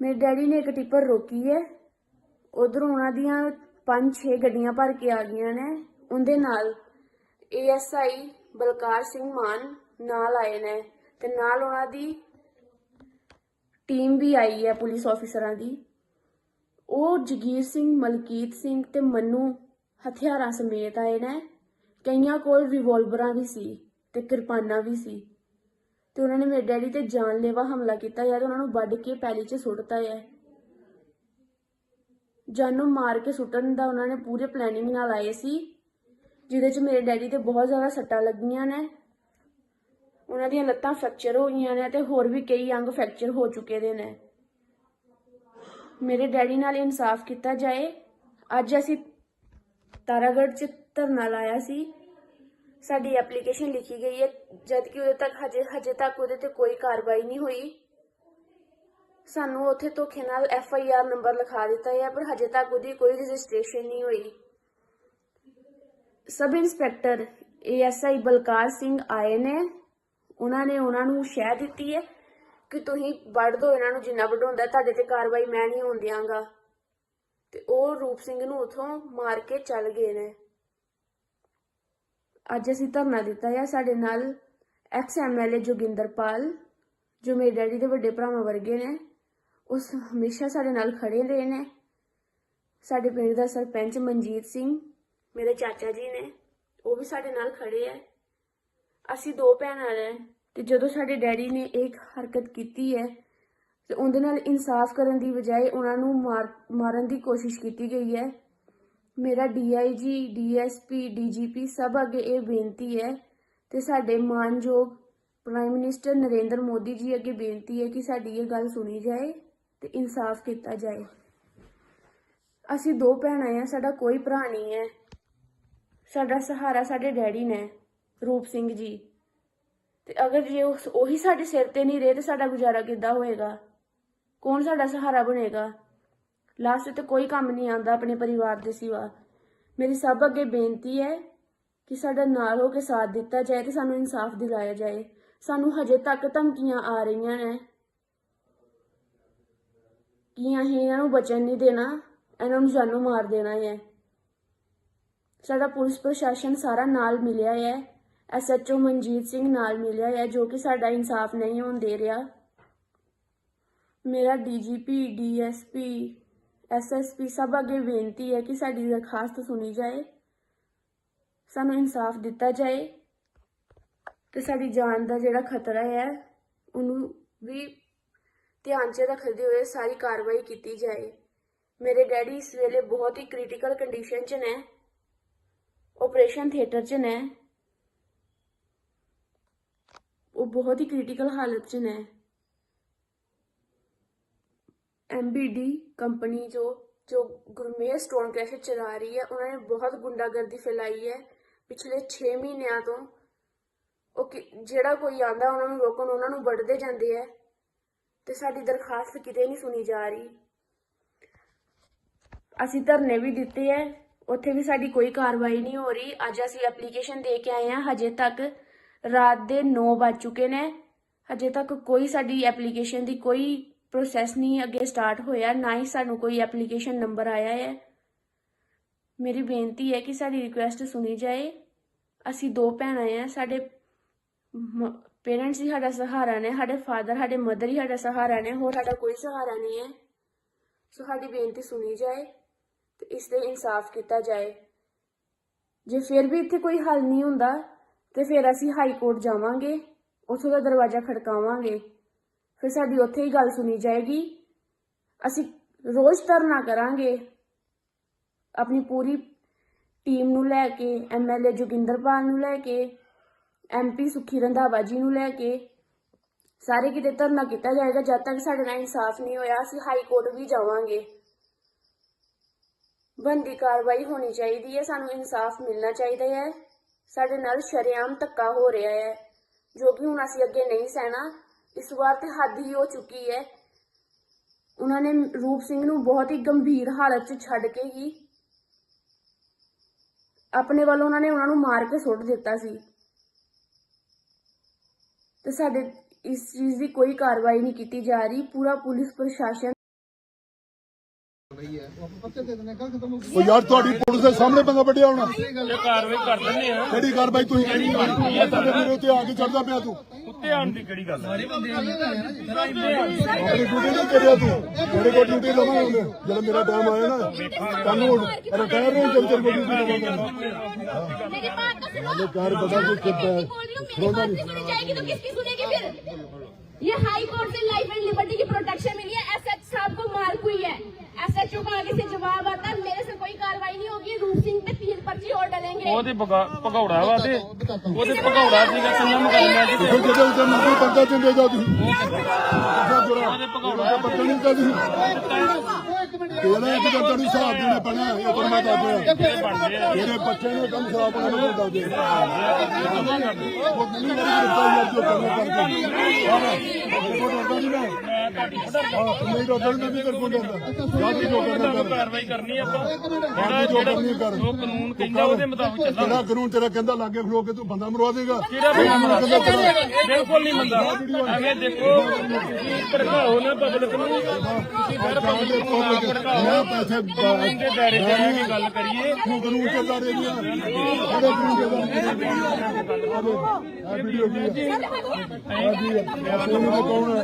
ਮੇਰੇ ਡੈਡੀ ਨੇ ਇੱਕ ਟਿੱਪਰ ਰੋਕੀ ਹੈ। ਉਧਰੋਂ ਉਹਨਾਂ ਦੀਆਂ 5-6 ਗੱਡੀਆਂ ਭਰ ਕੇ ਆ ਗਈਆਂ ਨੇ। ਉਹਦੇ ਨਾਲ ਏਐਸਆਈ ਬਲਕਾਰ ਸਿੰਘ ਮਾਨ ਨਾਲ ਆਏ ਨੇ ਤੇ ਨਾਲ ਉਹਨਾਂ ਦੀ ਟੀਮ ਵੀ ਆਈ ਹੈ ਪੁਲਿਸ ਆਫੀਸਰਾਂ ਦੀ। ਉਹ ਜਗੀਰ ਸਿੰਘ, ਮਲਕੀਤ ਸਿੰਘ ਤੇ ਮੰਨੂ ਹਥਿਆਰਾਂ ਸਮੇਤ ਆਏ ਨੇ। ਕਈਆਂ ਕੋਲ ਰਿਵਾਲਵਰਾਂ ਵੀ ਸੀ ਤੇ ਕਿਰਪਾਨਾਂ ਵੀ ਸੀ। ਤੇ ਉਹਨਾਂ ਨੇ ਮੇਰੇ ਡੈਡੀ ਤੇ ਜਾਨਲੇਵਾ ਹਮਲਾ ਕੀਤਾ ਯਾਰ, ਉਹਨਾਂ ਨੂੰ ਵੱਢ ਕੇ ਪੈਲੀ 'ਚ ਸੁੱਟਤਾ ਹੈ ਜਾਨੋਂ ਮਾਰ ਕੇ ਸੁੱਟਣ ਦਾ ਉਹਨਾਂ ਨੇ ਪੂਰੇ ਪਲੈਨਿੰਗ ਨਾਲ ਆਏ ਸੀ, ਜਿਹਦੇ 'ਚ ਮੇਰੇ ਡੈਡੀ ਤੇ ਬਹੁਤ ਜ਼ਿਆਦਾ ਸੱਟਾਂ ਲੱਗੀਆਂ ਨੇ। ਉਹਨਾਂ ਦੀਆਂ ਲੱਤਾਂ ਫ੍ਰੈਕਚਰ ਹੋ ਗਈਆਂ ਨੇ ਤੇ ਹੋਰ ਵੀ ਕਈ ਅੰਗ ਫ੍ਰੈਕਚਰ ਹੋ ਚੁੱਕੇ ਦੇ ਨੇ। ਮੇਰੇ ਡੈਡੀ ਨਾਲ ਇਨਸਾਫ ਕੀਤਾ ਜਾਏ। ਅੱਜ ਅਸੀਂ ਤਾਰਾਗੜ੍ਹ 'ਚ ਧਰਨਾ ਲਾਇਆ ਸੀ। ਸਾਡੀ ਐਪਲੀਕੇਸ਼ਨ ਲਿਖੀ ਗਈ ਹੈ ਜਦ ਕਿ ਉਦੋਂ ਤੱਕ ਹਜੇ ਹਜੇ ਤੱਕ ਉਹਦੇ ਤੇ ਕੋਈ ਕਾਰਵਾਈ ਨਹੀਂ ਹੋਈ। ਸਾਨੂੰ ਉੱਥੇ ਧੋਖੇ ਨਾਲ ਐਫ ਆਈ ਆਰ ਨੰਬਰ ਲਿਖਾ ਦਿੱਤਾ ਹੈ ਪਰ ਹਜੇ ਤੱਕ ਉਹਦੀ ਕੋਈ ਰਜਿਸਟ੍ਰੇਸ਼ਨ ਨਹੀਂ ਹੋਈ। Sub inspector ASI Balkar Singh ਆਏ ਨੇ। ਉਹਨਾਂ ਨੇ ਉਹਨਾਂ ਨੂੰ ਸ਼ਹਿ ਦਿੱਤੀ ਹੈ ਕਿ ਤੁਸੀਂ ਵੱਢ ਦਿਓ ਇਹਨਾਂ ਨੂੰ ਜਿੰਨਾ ਵਢਾਉਂਦਾ ਤੁਹਾਡੇ ਤੇ ਕਾਰਵਾਈ ਮੈਂ ਨਹੀਂ ਹੋਣ ਦਿਆਂਗਾ। ਤੇ ਉਹ ਰੂਪ ਸਿੰਘ ਨੂੰ ਉਥੋਂ ਮਾਰ ਕੇ ਚੱਲ ਗਏ ਨੇ। ਅੱਜ ਅਸੀਂ ਧਰਨਾ ਦਿੱਤਾ ਹੈ ਸਾਡੇ ਨਾਲ ਐਕਸ ਐਮਐਲਏ ਜੋਗਿੰਦਰਪਾਲ ਜੋ ਮੇਰੇ ਡੈਡੀ ਦੇ ਵੱਡੇ ਭਰਾਵਾਂ ਵਰਗੇ ਨੇ। ਉਸ ਹਮੇਸ਼ਾ ਸਾਡੇ ਨਾਲ ਖੜੇ ਰਹੇ ਨੇ। ਸਾਡੇ ਪਿੰਡ ਦਾ ਸਰਪੰਚ ਮਨਜੀਤ ਸਿੰਘ, ਮੇਰੇ ਚਾਚਾ ਜੀ ਨੇ, ਉਹ ਵੀ ਸਾਡੇ ਨਾਲ ਖੜੇ ਐ ਅਸੀਂ ਦੋ ਭੈਣਾਂ ਨੇ ਤੇ ਜਦੋਂ ਸਾਡੇ ਡੈਡੀ ਨੇ ਇਹ ਹਰਕਤ ਕੀਤੀ ਹੈ, ਤੇ ਉਹਦੇ ਨਾਲ ਇਨਸਾਫ ਕਰਨ ਦੀ ਬਜਾਏ ਉਹਨਾਂ ਨੂੰ ਮਾਰ, ਮਾਰਨ ਦੀ ਕੋਸ਼ਿਸ਼ ਕੀਤੀ ਗਈ ਹੈ। ਮੇਰਾ ਡੀਆਈਜੀ ਡੀਐਸਪੀ ਡੀਜੀਪੀ ਸਭ ਅੱਗੇ ਇਹ ਬੇਨਤੀ ਹੈ ਤੇ ਸਾਡੇ ਮਾਨਯੋਗ ਪ੍ਰਾਈਮ ਮਿਨਿਸਟਰ ਨਰਿੰਦਰ ਮੋਦੀ ਜੀ ਅੱਗੇ ਬੇਨਤੀ ਹੈ ਕਿ ਸਾਡੀ ਇਹ ਗੱਲ ਸੁਣੀ ਜਾਏ ਤੇ ਇਨਸਾਫ ਕੀਤਾ ਜਾਏ। ਅਸੀਂ ਦੋ ਭੈਣਾਂ ਆ, ਸਾਡਾ ਕੋਈ ਭਰਾ ਨਹੀਂ ਹੈ। ਸਾਡਾ ਸਹਾਰਾ ਸਾਡੇ ਡੈਡੀ ਨੇ। ਰੂਪ ਸਿੰਘ ਜੀ। ਤੇ ਅਗਰ ਜੇ ਉਸ- ਉਹੀ ਸਾਡੇ ਸਿਰ ਤੇ ਨਹੀਂ ਰਹੇ ਤੇ ਸਾਡਾ ਗੁਜ਼ਾਰਾ ਕਿੱਦਾਂ ਹੋਏਗਾ? ਕੌਣ ਸਾਡਾ ਸਹਾਰਾ ਬਣੇਗਾ? ਲਾਸਟ ਤੇ ਕੋਈ ਕੰਮ ਨਹੀਂ ਆਉਂਦਾ ਆਪਣੇ ਪਰਿਵਾਰ ਦੇ ਸਿਵਾ। ਮੇਰੀ ਸਭ ਅੱਗੇ ਬੇਨਤੀ ਹੈ ਕਿ ਸਾਡਾ ਨਾਲ ਹੋ ਕੇ ਸਾਥ ਦਿੱਤਾ ਜਾਏ ਤੇ ਸਾਨੂੰ ਇਨਸਾਫ ਦਿਲਾਇਆ ਜਾਏ। ਸਾਨੂੰ ਹਜੇ ਤੱਕ ਧਮਕੀਆਂ ਆ ਰਹੀਆਂ ਨੇ। ਕਿ ਅਸੀਂ ਇਹਨਾਂ ਨੂੰ ਬਚਣ ਨਹੀਂ ਦੇਣਾ? ਇਹਨਾਂ ਨੂੰ ਜਾਨੋਂ ਮਾਰ ਦੇਣਾ ਹੈ। ਸਾਡਾ ਪੁਲਿਸ ਪ੍ਰਸ਼ਾਸਨ ਸਾਰਾ ਨਾਲ ਮਿਲਿਆ ਹੈ। ਐਸਐਚਓ ਮਨਜੀਤ ਸਿੰਘ ਨਾਲ ਮਿਲਿਆ ਹੈ, ਜੋ ਕਿ ਸਾਡਾ ਇਨਸਾਫ ਨਹੀਂ ਹੋਣ ਦੇ ਰਿਹਾ। ਮੇਰਾ ਡੀਜੀਪੀ ਡੀਐਸਪੀ ਐਸਐਸਪੀ ਸਭ ਅੱਗੇ ਬੇਨਤੀ ਹੈ ਕਿ ਸਾਡੀ ਦਰਖਾਸਤ ਸੁਣੀ ਜਾਏ, ਸਾਨੂੰ ਇਨਸਾਫ ਦਿੱਤਾ ਜਾਏ ਤੇ ਸਾਡੀ ਜਾਨ ਦਾ ਜਿਹੜਾ ਖਤਰਾ ਹੈ, ਉਹਨੂੰ ਵੀ ਧਿਆਨ 'ਚ ਰੱਖਦੇ ਹੋਏ ਸਾਰੀ ਕਾਰਵਾਈ ਕੀਤੀ ਜਾਏ। ਮੇਰੇ ਡੈਡੀ ਇਸ ਵੇਲੇ ਬਹੁਤ ਹੀ ਕ੍ਰਿਟੀਕਲ ਕੰਡੀਸ਼ਨ 'ਚ ਨੇ ਆਪਰੇਸ਼ਨ ਥੀਏਟਰ 'ਚ ਨੇ। ਉਹ ਬਹੁਤ ਹੀ ਕ੍ਰਿਟੀਕਲ ਹਾਲਤ 'ਚ ਨੇ। ਐਮਬੀਡੀ ਕੰਪਨੀ ਜੋ ਜੋ ਗੁਰਮੇਰ ਸਟੋਨ ਕੈਫੇ ਚਲਾ ਰਹੀ ਹੈ, ਉਹਨਾਂ ਨੇ ਬਹੁਤ ਗੁੰਡਾਗਰਦੀ ਫੈਲਾਈ ਹੈ। ਪਿਛਲੇ 6 ਮਹੀਨਿਆਂ ਤੋਂ ਉਹ ਕਿ- ਜਿਹੜਾ ਕੋਈ ਆਂਦਾ ਉਹਨਾਂ ਨੂੰ ਰੋਕਣ, ਉਹਨਾਂ ਨੂੰ ਵੱਢਦੇ ਜਾਂਦੇ ਹੈ। ਤੇ ਸਾਡੀ ਦਰਖਾਸਤ ਕਿਤੇ ਨਹੀਂ ਸੁਣੀ ਜਾ ਰਹੀ। ਅਸੀਂ ਧਰਨੇ ਵੀ ਦਿੱਤੇ ਹੈ। ਉੱਥੇ ਵੀ ਸਾਡੀ ਕੋਈ ਕਾਰਵਾਈ ਨਹੀਂ ਹੋ ਰਹੀ। ਅੱਜ ਅਸੀਂ ਐਪਲੀਕੇਸ਼ਨ ਦੇ ਕੇ ਆਏ ਹਾਂ, ਹਜੇ ਤੱਕ। ਰਾਤ ਦੇ 9 ਵੱਜ ਚੁੱਕੇ ਨੇ। ਹਜੇ ਤੱਕ ਕੋਈ ਸਾਡੀ ਐਪਲੀਕੇਸ਼ਨ ਦੀ ਕੋਈ ਪ੍ਰੋਸੈਸ ਨਹੀਂ ਅੱਗੇ ਸਟਾਰਟ ਹੋਇਆ, ਨਾ ਹੀ ਸਾਨੂੰ ਕੋਈ ਐਪਲੀਕੇਸ਼ਨ ਨੰਬਰ ਆਇਆ ਹੈ। ਮੇਰੀ ਬੇਨਤੀ ਹੈ ਕਿ ਸਾਡੀ ਰਿਕੁਐਸਟ ਸੁਣੀ ਜਾਏ। ਅਸੀਂ ਦੋ ਭੈਣਾਂ ਆ ਸਾਡੇ ਪੇਰੈਂਟਸ ਹੀ ਸਾਡਾ ਸਹਾਰਾ ਨੇ, ਸਾਡੇ ਫਾਦਰ ਸਾਡੇ ਮਦਰ ਹੀ ਸਾਡਾ ਸਹਾਰਾ ਨੇ, ਹੋਰ ਸਾਡਾ ਕੋਈ ਸਹਾਰਾ ਨਹੀਂ ਹੈ। ਸੋ ਸਾਡੀ ਬੇਨਤੀ ਸੁਣੀ ਜਾਏ ਤੇ ਇਸ 'ਤੇ ਇਨਸਾਫ ਕੀਤਾ ਜਾਏ। ਜੇ ਫਿਰ ਵੀ ਇੱਥੇ ਕੋਈ ਹੱਲ ਨਹੀਂ ਹੁੰਦਾ ਤੇ ਫਿਰ ਅਸੀਂ ਹਾਈ ਕੋਰਟ ਜਾਵਾਂਗੇ, ਉੱਥੋਂ ਦਾ ਦਰਵਾਜ਼ਾ ਖੜਕਾਵਾਂਗੇ। ਫਿਰ ਸਾਡੀ ਉੱਥੇ ਹੀ ਗੱਲ ਸੁਣੀ ਜਾਏਗੀ। ਅਸੀਂ ਰੋਜ਼ ਧਰਨਾ ਕਰਾਂਗੇ। ਆਪਣੀ ਪੂਰੀ ਟੀਮ ਨੂੰ ਲੈ ਕੇ ਐਮਐਲਏ ਜੋਗਿੰਦਰਪਾਲ ਨੂੰ ਲੈ ਕੇ ਐਮਪੀ ਸੁਖੀ ਰੰਧਾਵਾ ਜੀ ਨੂੰ ਲੈ ਕੇ, ਸਾਰੇ ਕਿਤੇ ਧਰਨਾ ਕੀਤਾ ਜਾਏਗਾ, ਜਦ ਤੱਕ ਸਾਡੇ ਨਾਲ ਇਨਸਾਫ ਨਹੀਂ ਹੋਇਆ, ਅਸੀਂ ਹਾਈ ਕੋਰਟ ਵੀ ਜਾਵਾਂਗੇ। ਬੰਦੀ ਕਾਰਵਾਈ ਹੋਣੀ ਚਾਹੀਦੀ ਹੈ, ਸਾਨੂੰ ਇਨਸਾਫ ਮਿਲਣਾ ਚਾਹੀਦਾ ਹੈ। ਸਾਡੇ ਨਾਲ ਸ਼ਰੇਆਮ ਧੱਕਾ ਹੋ ਰਿਹਾ ਹੈ। ਜੋ ਕਿ ਹੁਣ ਅਸੀਂ ਅੱਗੇ ਨਹੀਂ ਸਹਿਣਾ, ਇਸ ਵਾਰ ਤੇ ਹੱਦ ਹੀ ਹੋ ਚੁੱਕੀ ਹੈ। ਉਹਨਾਂ ਨੇ ਰੂਪ ਸਿੰਘ ਨੂੰ ਬਹੁਤ ਹੀ ਗੰਭੀਰ ਹਾਲਤ 'ਚ ਛੱਡ ਕੇ ਹੀ ਆਪਣੇ ਵੱਲੋਂ ਉਹਨਾਂ ਨੇ ਉਹਨਾਂ ਨੂੰ ਮਾਰ ਕੇ ਸੁੱਟ ਦਿੱਤਾ ਸੀ। ਤੇ ਸਾਡੇ ਇਸ ਚੀਜ਼ ਦੀ ਕੋਈ ਕਾਰਵਾਈ ਨਹੀਂ ਕੀਤੀ ਜਾ ਰਹੀ। ਪੂਰਾ ਪੁਲਿਸ ਪ੍ਰਸ਼ਾਸਨ ਉਹ ਆਪਾਂ ਪੱਤੇ ਦੇ ਦਿੰਦੇ ਹਾਂ, ਗੱਲ ਖਤਮ ਹੋ ਗਈ ਉਹ ਯਾਰ ਤੁਹਾਡੀ ਪੁਲਿਸ ਦੇ ਸਾਹਮਣੇ ਬੰਦਾ ਵੱਡਿਆ ਹੋਣਾ ਇਹ ਕਾਰਵਾਈ ਕਰ ਦਿੰਦੇ ਆ ਕਿਹੜੀ ਕਾਰਵਾਈ ਤੁਸੀਂ ਕਿਹੜੀ ਇਹ ਤੁਹਾਡੇ ਮੇਰੇ ਉੱਤੇ ਆ ਕੇ ਚੜਦਾ ਪਿਆ ਤੂੰ ਉੱਤੇ ਆਉਣ ਦੀ ਕਿਹੜੀ ਗੱਲ ਹੈ ਆਪਣੀ ਡਿਊਟੀ ਨਹੀਂ ਕਰਿਆ ਤੂੰ ਮੇਰੇ ਕੋਲ ਡਿਊਟੀ ਲਵਾਂ ਉਹਨੇ ਜਦੋਂ ਮੇਰਾ ਟਾਈਮ ਆਇਆ ਨਾ ਤੁਹਾਨੂੰ ਰਿਟਾਇਰ ਨਹੀਂ ਜਦ ਤੇਰੇ ਕੋਲ ਡਿਊਟੀ ਲਵਾਂਗਾ मेरी बात तो सुनो ये कार बता दो कितना है। बोल रही हूँ मेरी बात नहीं सुनी जाएगी तो किसकी सुनेगी फिर ये हाई कोर्ट से लाइफ एंड लिबर्टी की प्रोटेक्शन मिली है एसएच एसएचओ का आगे से जवाब आता है मेरे से कोई कार्रवाई नहीं होगी रूप सिंह पे तीन पर्ची और डलेंगे ਉਹਦੇ ਭਗਾ- ਭਗੌੜਾ ਵਾ ਤੇ ਉਹਦੇ ਭਗੌੜਾ ਸੀਗਾ ਕਿੰਨਾ ਮੁਕਦਮਾ ਜੀ ਫਿਰ ਜਦੋਂ ਉਹਦੇ ਮੂੰਹ ਪੰਗਾ ਚੰਦੇ ਜਾ ਤੂੰ ਉਹਦੇ ਭਗੌੜਾ ਪੱਕਾ ਨਹੀਂ ਕਰਦੀ ਤੇਰਾ ਇੱਕ ਤਾਂ ਤੈਨੂੰ ਹਿਸਾਬ ਦੇਣਾ ਪੈਣਾ ਇਹ ਪਰ ਮੈਂ ਦੱਸ ਦਿਆਂ ਤੇਰੇ ਬੱਚੇ ਨੇ ਕੰਮ ਖਰਾਬ ਹੋਣਾ ਨੂੰ ਦੱਸ ਦੇ ਉਹ ਮੈਨੂੰ ਨਹੀਂ ਦਿੱਤਾ ਯਾਰ ਜੋ ਕਰਨਾ ਕਰਕੇ ਹਾਂ ਉਹ ਡਰਦਾ ਨਹੀਂ ਮੈਂ ਤੂੰ ਵੀ ਜੋ ਕਰਨਾ ਕਰ ਕਾਰਵਾਈ ਕਰਨੀ ਆਪਾਂ ਹਾਂ ਜੋ ਕਰਨੀ ਕਰ ਜੋ ਕਾਨੂੰਨ ਕਹਿੰਦਾ ਉਹਦੇ ਮੁਤਾਬਕ ਜਿਹੜਾ ਕਾਨੂੰਨ ਤੇਰਾ ਕਹਿੰਦਾ ਲਾਗੇ ਖਲੋ ਕੇ ਤੂੰ ਬੰਦਾ ਮਰਵਾ ਦੇਗਾ ਬਿਲਕੁਲ ਨਹੀਂ ਮੰਨਦਾ ਐਵੇਂ ਦੇਖੋ ਭੜਕਾਓ ਨਾ ਪਬਲਿਕ ਨੂੰ ਤੁਸੀਂ ਫਿਰ ਪਬਲਿਕ ਨੂੰ ਨਾ ਭੜਕਾਓ ਮੈਂ ਪੈਸੇ ਦੇ ਦਾਇਰੇ 'ਚ ਕੇ ਗੱਲ ਕਰੀਏ ਨੂੰ ਕਾਨੂੰਨ ਚੱਲਦਾ ਰਹੀ ਹੈ ਕਿਹੜੇ ਕਾਨੂੰਨ ਚੱਲਦਾ ਆ ਵੀਡੀਓ ਕੀ ਹੈ ਆ ਕੀ ਹੈ ਉਹਨੂੰ ਕੌਣ ਹੈ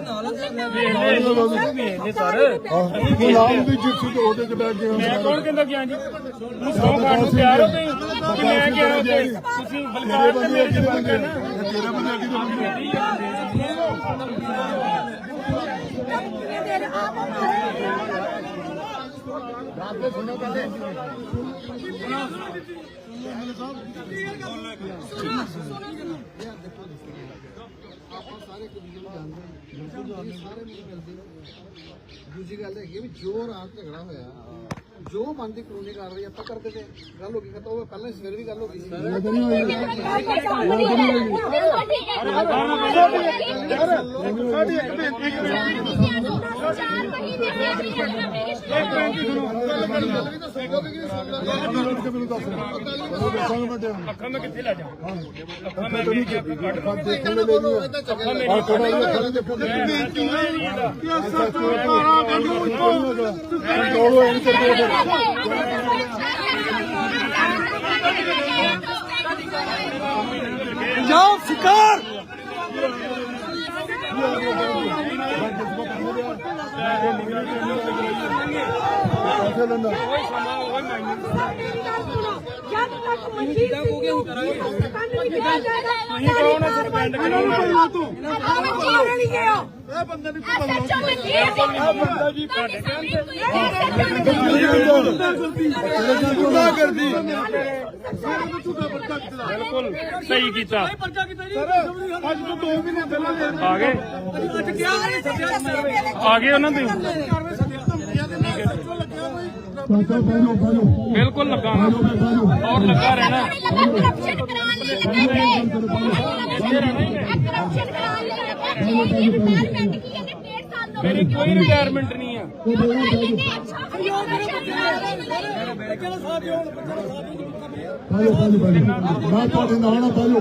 ਵੇਖਦੇ ਸਰ। ਹਾਂ ਗੁਲਾਮ ਦੀ ਜਿੱਤ ਤੇ ਉਹਦੇ ਚ ਬੈਠ ਮੈਂ ਗਏ ਕੌਣ ਕਹਿੰਦਾ ਗਿਆ ਜੀ? ਤੂੰ ਸੌ ਖਾਣ ਨੂੰ ਤਿਆਰ ਹੋ ਗਈ ਕਿ ਮੈਂ ਗਿਆ ਉੱਥੇ ਤੁਸੀਂ ਬਲਕਾਰ ਤੇ ਮੇਰੇ ਚ ਬੰਦੇ ਨਾ ਤੇਰੇ ਬੰਦੇ ਕਿਹਦੇ ਬੰਦੇ ਆਪਾਂ ਸਾਰੇ ਇੱਕ ਦੂਜੇ ਨੂੰ ਜਾਣਦੇ ਹਾਂ ਬਿਲਕੁਲ ਜਾਣਦੇ ਸਾਰੇ ਮਿਲਦੇ ਦੂਜੀ ਗੱਲ ਹੈਗੀ ਵੀ ਜੋ ਰਾਤ ਝਗੜਾ ਹੋਇਆ ਜੋ ਬੰਦੀ ਕਾਨੂੰਨੀ ਕਾਰਵਾਈ ਆਪਾਂ ਕਰਦੇ ਤੇ ਗੱਲ ਹੋ ਗਈ ਖਤਮ ਉਹ ਪਹਿਲਾਂ ਸਵੇਰ ਵੀ ਗੱਲ ਹੋ ਗਈ ਸੀ। ਮੈਨੂੰ ਅੱਖਾਂ ਮੈਂ ਕਿੱਥੇ ਲੈ ਜਾ ਅੱਖਾਂ ਮੈਂ ਨਹੀਂ ਕੀਤੀ ਅੱਖਾਂ ਦੇਖਣ ਦੇ ਲਈ ਆ ਥੋੜਾ ਜਿਹਾ ਖੜੇ ਦੇਖੋ ਕੰਟਰੋਲ ਐਂ ਕਰਦੇ ਫਿਰ ਪੰਜਾਬ ਸਰਕਾਰ ਪੈਸੇ ਲੈਂਦਾ ਜਦ ਤੱਕ ਮਨਜੀਤ ਸਿੰਘ ਨੂੰ ਕੰਨ ਨਹੀਂ ਕਿਹਾ ਜਾਏਗਾ ਤੁਸੀਂ ਕੌਣ ਹੋ ਸਸਪੈਂਡ ਕਰਨਾ ਤੂੰ ਨਹੀਂ ਗਿਆ ਬਿਲਕੁਲ ਸਹੀ ਕੀਤਾ ਪਰਚਾ ਕੀਤਾ ਜੀ ਅੱਜ ਤੋਂ 2 ਮਹੀਨੇ ਪਹਿਲਾਂ ਆ ਗਏ ਆ ਗਏ ਉਹਨਾਂ ਦੇ ਬਿਲਕੁਲ ਲਗਾਣਾ ਔਰ ਲੱਗਾ ਰਹਿਣਾ ਮੇਰੀ ਕੋਈ ਰਿਟਾਇਰਮੈਂਟ ਨਹੀਂ ਹੈ ਬਾਤ ਤੋਂ ਦਿੰਦਾ ਹੋਣਾ ਪਹਿਲੋ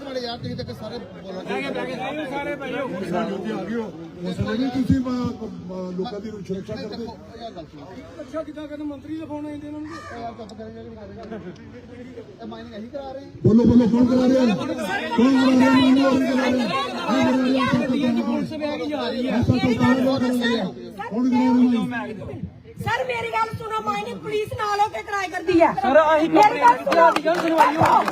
ਇੱਕ ਮਿੰਟ ਯਾਰ ਤੁਸੀਂ ਤੱਕ ਸਾਰੇ ਬੋਲੋ ਭਾਈ ਆ ਉਸ ਤੁਸੀਂ ਲੋਕਾਂ ਦੀ ਸੁਰੱਖਿਆ ਕਰਦੇ ਸੁਣੋ ਅੱਛਾ ਕਿੱਦਾਂ ਮੰਤਰੀ ਦਾ ਫੋਨ ਇਹਨਾਂ ਨੂੰ ਇਹ ਮਾਈਨਿੰਗ ਕਰਾ ਰਹੇ ਬੋਲੋ ਬੋਲੋ ਕਰਾ ਰਿਹਾ ਕਰਾ ਰਿਹਾ ਮੇਰੀ ਗੱਲ ਸੁਣੋ ਮਾਈਨਿੰਗ ਪੁਲਿਸ ਨਾਲ ਹੋ ਕੇ ਕਰਾਈ ਕਰਦੀ ਹੈ ਸਰ ਆਹੀ ਮੇਰੀ ਗੱਲ ਕੰਪਲੇਂਟ ਕੀਤੀ ਆ ਦੀ ਗੱਲ ਸੁਣਵਾਈ ਹੋਣੀ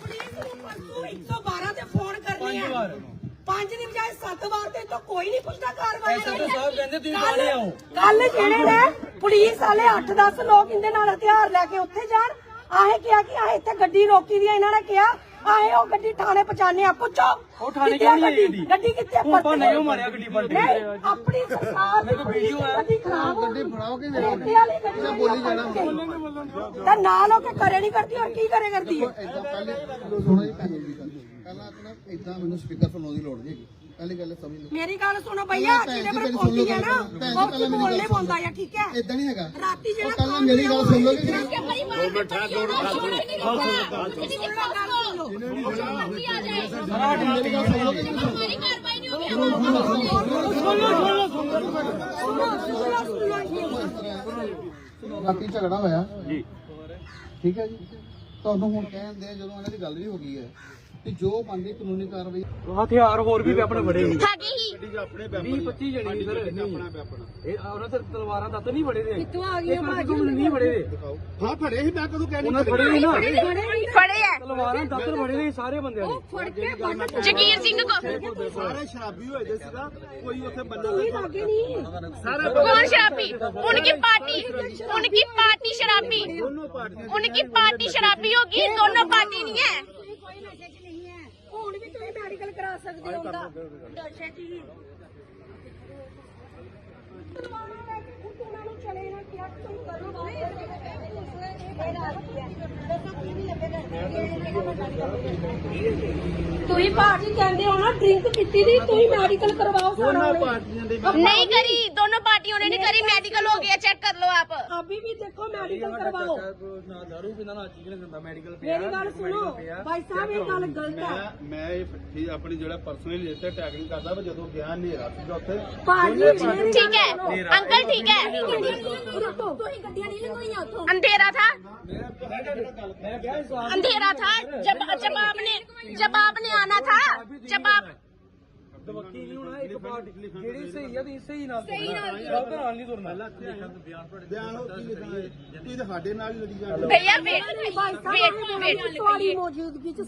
ਪੁਲਿਸ ਨੂੰ ਪਰਸੋਂ 112 ਤੇ ਕਰਨੀ ਹੈ ਪੰਜ ਦੀ ਬਜਾਏ ਸੱਤ ਵਾਰ ਤੇ ਤਾਂ ਕੋਈ ਨਹੀਂ ਪੁੱਛਦਾ ਕਾਰਵਾਈ SHO ਸਾਹਿਬ ਕਹਿੰਦੇ ਤੁਸੀਂ ਥਾਣੇ ਆਓ। ਕੱਲ ਜਿਹੜੇ ਨੇ ਪੁਲਿਸ ਵਾਲੇ 8-10 ਲੋਕ ਇਹਦੇ ਨਾਲ ਹਥਿਆਰ ਲੈ ਕੇ ਉੱਥੇ ਜਾਣ। ਆਹੇ ਕਿਹਾ ਕਿ ਆਹ ਇੱਥੇ ਗੱਡੀ ਰੋਕੀ ਦੀ ਆ, ਇਹਨਾਂ ਨੇ ਕਿਹਾ ਆਹੇ ਉਹ ਗੱਡੀ ਥਾਣੇ ਪਹੁੰਚਾਣੇ ਆ ਪੁੱਛੋ ਉਹ ਥਾਣੇ ਆ ਕਿਉਂ ਨਹੀਂ ਆਈ ਗੱਡੀ? ਕਿੱਥੇ ਹੁਣ ਤਾਂ ਨਹੀਂ ਉਹ ਮਾਰਿਆ ਗੱਡੀ ਨਹੀਂ ਆਪਣੀ ਸਰਕਾਰ ਦੀ ਵੀਡੀਓ ਹੈ। ਗੱਡੀ ਖਰਾਬ ਗੱਡੀ ਫੜਾਓ ਕਿ ਰੇਤੇ ਵਾਲੀ ਗੱਡੀ ਜਾਂ ਬੋਲੀ ਜਾਣਾ। ਤਾਂ ਨਾਲ ਹੋ ਕੇ ਕਰੇ ਨਹੀਂ ਕਰਦੀ ਔਰ ਕੀ ਕਰੇ ਕਰਦੀ ਹੈ? ਪਹਿਲਾਂ ਆਪਣਾ ਇਦਾਂ ਮੈਨੂੰ ਸਪੀਕਰ ਸੁਣਾਉਣ ਦੀ ਲੋੜ ਨਹੀਂ ਪਹਿਲੀ ਗੱਲ ਮੇਰੀ ਗੱਲ ਸੁਣੋ ਭਈਆ ਜਿਹਦੇ ਪਰ ਪਹੁੰਚੀ ਹੈ ਨਾ ਉਹ ਕੀ ਬੋਲਨੇ ਆ ਠੀਕ ਹੈ? ਇਦਾਂ ਨਹੀਂ ਹੈਗਾ। ਰਾਤੀ ਜਿਹੜਾ ਪਹਿਲਾਂ ਮੇਰੀ ਗੱਲ ਸੁਣ ਲਓ ਕਿ ਭਾਈ ਬੈਠਾ ਦੋੜ ਖਾ ਸੁਣ। ਮੇਰੀ ਗੱਲ ਸੁਣ। ਲਓ। ਕਿ ਹਮਾਰੀ ਕਾਰਵਾਈ ਨਹੀਂ ਹੋਗੀ ਰਾਤੀ ਝਗੜਾ ਹੋਇਆ। ਜੀ। ਠੀਕ ਹੈ ਜੀ। ਤੁਹਾਨੂੰ ਹੁਣ ਕਹਿੰਦੇ ਜਦੋਂ ਇਹਨਾਂ ਦੀ ਗੱਲ ਵੀ ਹੋ ਗਈ ਹੈ। ਤੇ ਜੋ ਬੰਦੀ ਕਾਨੂੰਨੀ ਕਾਰਵਾਈ ਹਥਿਆਰ ਹੋਰ ਵੀ ਆਪਣੇ ਬੜੇ ਨੇ। ਹੈਗੇ ਹੀ। ਆਪਣੇ ਵੈਪਨ 20 25 ਜਣੇ ਸੀ ਆਪਣਾ ਵੈਪਨ ਇਹ ਉਹਨਾਂ ਤੇ ਤਲਵਾਰਾਂ ਦੱਤ ਨਹੀਂ ਬੜੇ ਦੇ। ਕਿੱਥੋਂ ਆ ਗਈਆਂ ਭਾਜੀ? ਨਹੀਂ ਬੜੇ ਦੇ। ਦਿਖਾਓ। ਹਾਂ ਫੜੇ ਸੀ ਮੈਂ ਕਦੋਂ ਕਹਿ ਫੜੇ। ਨੇ ਨਾ। ਫੜੇ ਆ। ਤਲਵਾਰਾਂ ਦੱਤ ਬੜੇ ਦੇ ਸਾਰੇ ਬੰਦਿਆਂ ਦੇ। ਫੜ ਕੇ ਜਗੀਰ ਸਿੰਘ ਕੋ ਸਾਰੇ ਸ਼ਰਾਬੀ ਹੋਏ ਦੇ ਸੀਗਾ ਕੋਈ ਉੱਥੇ ਬੰਦਾ ਲੱਗੇ ਨਹੀਂ। ਸਾਰੇ ਕੌਣ ਸ਼ਰਾਬੀ? ਉਨਕੀ ਪਾਰਟੀ। ਉਨਕੀ ਪਾਰਟੀ ਸ਼ਰਾਬੀ। ਦੋਨੋਂ ਪਾਰਟੀ ਉਨਕੀ ਪਾਰਟੀ ਸ਼ਰਾਬੀ ਦੋਨੋਂ ਪਾਰਟੀ ਨਹੀਂ ਹੈ। ਕਰਾ ਸਕਦੇ ਹੋ ਨਸ਼ੇ 'ਚ ਹੀ ਉਹਨਾਂ ਨੂੰ ਚਲੇ ਨਾ ਕਿ ਤੁਸੀਂ ਕਰੋ ਤੁਸੀਂ ਭਾਜੀ ਕਹਿੰਦੇ ਹੋ ਨਾ ਡਰਿੰਕ ਕੀਤੀ ਦੀ ਤੁਸੀਂ ਮੈਡੀਕਲ ਕਰਵਾਓ ਸਾਰਾ नहीं करी दोनों पार्टियों ने नहीं करी मेडिकल हो गया चेक कर लो आप ਅਭੀ ਵੀ ਦੇਖੋ ਮੈਡੀਕਲ ਕਰਵਾਓ ਨਾ ਦਾਰੂ ਪੀਂਦਾ ਨਾ ਚੀਜ਼ ਦਿੰਦਾ ਮੈਡੀਕਲ ਮੇਰੀ ਗੱਲ ਸੁਣੋ ਭਾਈ ਸਾਹਿਬ ਇਹ ਗੱਲ ਗਲਤ ਹੈ ਮੈਂ ਮੈਂ ਇਹ ਠੀਕ ਆਪਣੀ ਜਿਹੜਾ ਪਰਸਨਲੀ ਇੱਥੇ ਟੈਗਿੰਗ ਕਰਦਾ ਵਾ ਜਦੋਂ ਗਿਆ ਹਨੇਰਾ ਸੀਗਾ ਉੱਥੇ ਭਾਜੀ ਮੇਰੀ ठीक है अंकल ठीक है अंधेरा था अंधेरा था जब जब आपने जब आपने आना था जब आप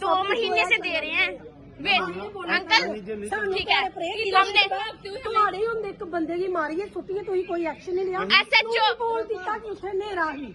दो महीने से दे रहे हैं। अंकल ठीक है। हमने तुम्हारे ही बंदे की मारी है छुट्टी है कोई एक्शन नहीं लिया। ऐसे बोल दिता कि उसे नहीं ही।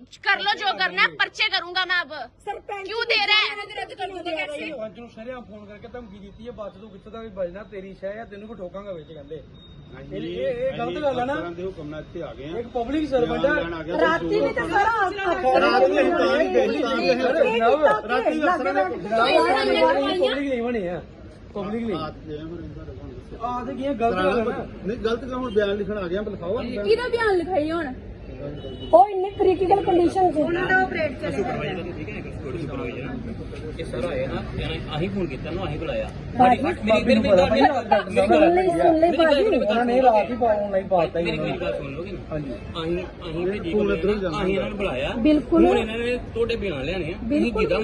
कर लो जो करना है पर्चे करूंगा मैं अब ਸਰਪੰਚ क्यों दे रहा है ਪੰਜ ਨੂੰ ਸ਼ਰਿਆਂ ਫੋਨ ਕਰਕੇ ਧਮਕੀ ਦਿੱਤੀ ਹੈ ਬਾਅਦ ਚ ਤੂੰ ਕਿੱਥੇ ਦਾ ਵੀ ਬਜਣਾ ਤੇਰੀ ਸ਼ੈ ਆ ਤੈਨੂੰ ਕੋ ਠੋਕਾਂਗਾ ਵਿੱਚ ਕਹਿੰਦੇ ਇਹ ਇਹ- ਇਹ ਗਲਤ ਗੱਲ ਹੈ ਨਾ ਤਰ੍ਹਾਂ ਦੇ ਹੁਕਮ ਨਾਲ ਇੱਥੇ ਆ ਗਏ ਆ ਇੱਕ ਪਬਲਿਕ ਸਰਵੈਂਟ ਹੈ ਲੈਣ ਆ ਗਿਆ ਰਾਤੀ ਵੀ ਤਾਂ ਸਾਰਾ ਰਾਤੀ ਅਸੀਂ ਤਾਂ ਹੀ ਗਏ ਸੀ, ਤਾਂ ਹੀ ਗਏ ਸੀ। ਰਾਤੀ ਅਫਸਰਾਂ ਨੇ ਪਬਲਿਕ ਨਹੀਂ ਬਣੀ ਆ ਪਬਲਿਕ ਨਹੀਂ ਆਪ ਗਏ ਆ ਫਿਰ ਇਹਨਾਂ ਦਾ ਹੁਣ ਦੱਸੋ। ਆ ਤੇ ਕੀ ਹੈ, ਗਲਤ ਗੱਲ ਹੈ ਨਾ ਨਹੀਂ ਗਲਤ ਕੰਮ ਹੁਣ ਬਿਆਨ ਲਿਖਣ ਆ ਗਿਆ ਲਿਖਾਓ ਆਪਣਾ। ਕਿਹਦਾ ਬਿਆਨ ਲਿਖਾਈ ਹੁਣ ਉਹ ਇੰਨੇ ਕ੍ਰਿਟੀਕਲ ਕੰਡੀਸ਼ਨ 'ਚ ਉਹਨਾਂ ਦਾ ਆਪਰੇਟ ਠੀਕ ਹੈ ਇਹ ਸਾਰਾ ਆਇਆ ਨਾ ਇਹਨਾਂ ਅਸੀਂ ਫੋਨ ਕੀਤਾ ਨਾ ਅਸੀਂ ਬੁਲਾਇਆ। ਬਾਬੀ ਨੂੰ ਪਤਾ ਭਾਈ ਡਾਕਟਰ ਸਾਹਿਬ ਸੁਣ ਲਈ ਸੁਣ ਲਈ ਭਾਜੀ। ਉਹਨਾਂ ਨੇ ਰਾਤ ਹੀ ਆਨਲਾਈਨ ਪਾਤਾ ਹੀ ਮੇਰੀ ਉਹਨਾਂ ਮੇਰੀ ਨੇ ਗੱਲ ਸੁਣ ਲੋਗੇ ਨਾ ਹਾਂਜੀ। ਅਸੀਂ ਅਸੀਂ ਭੇਜੀ ਕੋਲ ਅਸੀਂ ਇਹਨਾਂ ਨੂੰ ਬੁਲਾਇਆ। ਬਿਲਕੁਲ। ਹੁਣ ਇਹਨਾਂ ਨੇ ਤੁਹਾਡੇ ਬਿਆਨ ਲੈਣੇ ਆ। ਤੁਸੀਂ ਕਿਦਾਂ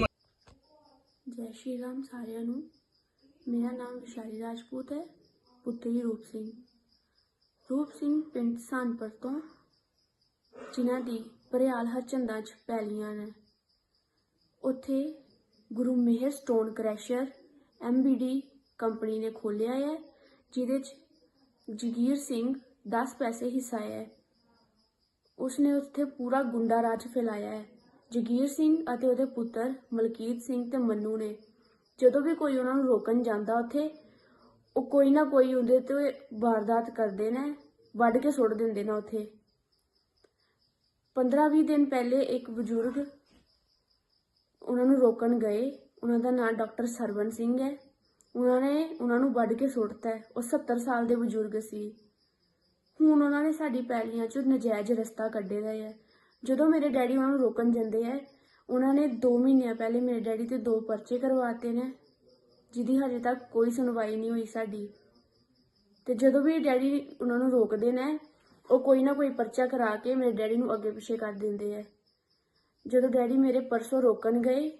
ਜੈ ਸ਼੍ਰੀ ਰਾਮ ਸਾਰਿਆਂ ਨੂੰ। ਮੇਰਾ ਨਾਮ ਵਿਸ਼ਾਲੀ ਰਾਜਪੂਤ ਹੈ ਪੁੱਤਰੀ ਰੂਪ ਸਿੰਘ। ਰੂਪ ਸਿੰਘ ਪਿੰਡ ਸਾਨਪੁਰ ਤੋਂ। ਜਿਨ੍ਹਾਂ ਦੀ ਭਰਿਆਲ ਹਰਚੰਦਾਂ 'ਚ ਪੈਲੀਆਂ ਨੇ। ਉੱਥੇ ਗੁਰੂ ਮਿਹਰ ਸਟੋਨ ਕ੍ਰੈਸ਼ਰ ਐਮਬੀਡੀ ਕੰਪਨੀ ਨੇ ਖੋਲ੍ਹਿਆ ਹੈ, ਜਿਹਦੇ 'ਚ ਜਗੀਰ ਸਿੰਘ 10 ਪੈਸੇ ਹਿੱਸਾ ਹੈ। ਉਸਨੇ ਉੱਥੇ ਪੂਰਾ ਗੁੰਡਾ ਰਾਜ ਫੈਲਾਇਆ ਹੈ। ਜਗੀਰ ਸਿੰਘ ਅਤੇ ਉਹਦੇ ਪੁੱਤਰ ਮਲਕੀਤ ਸਿੰਘ ਤੇ ਮੰਨੂ ਨੇ। ਜਦੋਂ ਵੀ ਕੋਈ ਉਹਨਾਂ ਨੂੰ ਰੋਕਣ ਜਾਂਦਾ ਉੱਥੇ, ਉਹ ਕੋਈ ਨਾ ਕੋਈ ਉਹਦੇ ਤੇ ਵਾਰਦਾਤ ਕਰਦੇ ਨੇ, ਵੱਢ ਕੇ ਸੁੱਟ ਦਿੰਦੇ ਨੇ ਉੱਥੇ। 15-20 ਦਿਨ ਪਹਿਲੇ ਇੱਕ ਬਜ਼ੁਰਗ ਉਹਨਾਂ ਨੂੰ ਰੋਕਣ ਗਏ। ਉਹਨਾਂ ਦਾ ਨਾਮ ਡਾਕਟਰ ਸਰਵਨ ਸਿੰਘ ਹੈ। ਉਹਨਾਂ ਨੇ ਉਹਨਾਂ ਨੂੰ ਵੱਢ ਕੇ ਸੁੱਟਤਾ ਹੈ। ਉਹ 70 ਸਾਲ ਦੇ ਬਜ਼ੁਰਗ ਸੀ। ਹੁਣ ਉਹਨਾਂ ਨੇ ਸਾਡੀ ਪੈਲੀਆਂ 'ਚੋਂ ਨਜਾਇਜ਼ ਰਸਤਾ ਕੱਢੇ ਦਾ ਹੈ। ਜਦੋਂ ਮੇਰੇ ਡੈਡੀ ਉਹਨਾਂ ਨੂੰ ਰੋਕਣ ਜਾਂਦੇ ਹੈ, ਉਹਨਾਂ ਨੇ 2 ਮਹੀਨਿਆਂ ਪਹਿਲੇ ਮੇਰੇ ਡੈਡੀ ਤੇ ਦੋ ਪਰਚੇ ਕਰਵਾਤੇ ਨੇ, ਜਿਹਦੀ ਹਜੇ ਤੱਕ ਕੋਈ ਸੁਣਵਾਈ ਨਹੀਂ ਹੋਈ ਸਾਡੀ। ਤੇ ਜਦੋਂ ਵੀ ਡੈਡੀ ਉਹਨਾਂ ਨੂੰ ਰੋਕਦੇ ਨੇ ਉਹ ਕੋਈ ਨਾ ਕੋਈ ਪਰਚਾ ਕਰਾ ਕੇ ਮੇਰੇ ਡੈਡੀ ਨੂੰ ਅੱਗੇ ਪਿੱਛੇ ਕਰ ਦਿੰਦੇ ਆ। ਜਦੋਂ ਡੈਡੀ ਮੇਰੇ ਪਰਸੋਂ ਰੋਕਣ ਗਏ,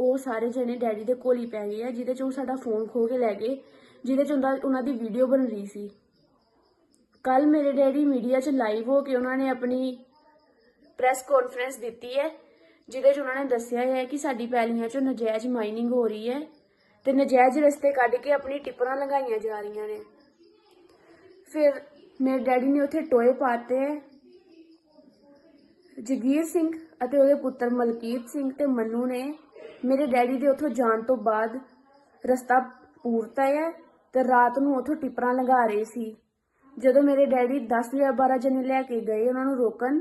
ਉਹ ਸਾਰੇ ਜਣੇ ਡੈਡੀ ਦੇ ਕੋਲ ਹੀ ਪੈ ਗਏ ਆ, ਜਿਹਦੇ ਚ ਉਹ ਸਾਡਾ ਫੋਨ ਖੋ ਕੇ ਲੈ ਗਏ, ਜਿਹਦੇ ਚ ਉਹਦਾ- ਉਹਨਾਂ ਦੀ ਵੀਡੀਓ ਬਣ ਰਹੀ ਸੀ। ਕੱਲ ਮੇਰੇ ਡੈਡੀ ਮੀਡੀਆ 'ਚ ਲਾਈਵ ਹੋ ਕੇ ਉਹਨਾਂ ਨੇ ਆਪਣੀ ਪ੍ਰੈਸ ਕਾਨਫਰੰਸ ਦਿੱਤੀ ਹੈ, ਜਿਹਦੇ 'ਚ ਉਹਨਾਂ ਨੇ ਦੱਸਿਆ ਹੈ ਕਿ ਸਾਡੀ ਪੈਲੀਆਂ 'ਚੋਂ ਨਜਾਇਜ਼ ਮਾਈਨਿੰਗ ਹੋ ਰਹੀ ਹੈ ਤੇ ਨਜਾਇਜ਼ ਰਸਤੇ ਕੱਢ ਕੇ ਆਪਣੀ ਟਿੱਪਰਾਂ ਲਗਾਈਆਂ ਜਾ ਰਹੀਆਂ ਨੇ। ਫਿਰ ਮੇਰੇ ਡੈਡੀ ਨੇ ਉੱਥੇ ਟੋਏ ਪਾਤੇ। ਹੈ ਜਗੀਰ ਸਿੰਘ ਅਤੇ ਉਹਦੇ ਪੁੱਤਰ ਮਲਕੀਤ ਸਿੰਘ ਤੇ ਮੰਨੂ ਨੇ ਮੇਰੇ ਡੈਡੀ ਦੇ ਉੱਥੋਂ ਜਾਣ ਤੋਂ ਬਾਅਦ ਰਸਤਾ ਪੂਰਤਾ ਹੈ ਤੇ ਰਾਤ ਨੂੰ ਉੱਥੋਂ ਟਿੱਪਰਾਂ ਲਗਾ ਰਹੇ ਸੀ। ਜਦੋਂ ਮੇਰੇ ਡੈਡੀ 10 ਜਾਂ 12 ਜਣੇ ਲੈ ਕੇ ਗਏ, ਉਹਨਾਂ ਨੂੰ ਰੋਕਣ,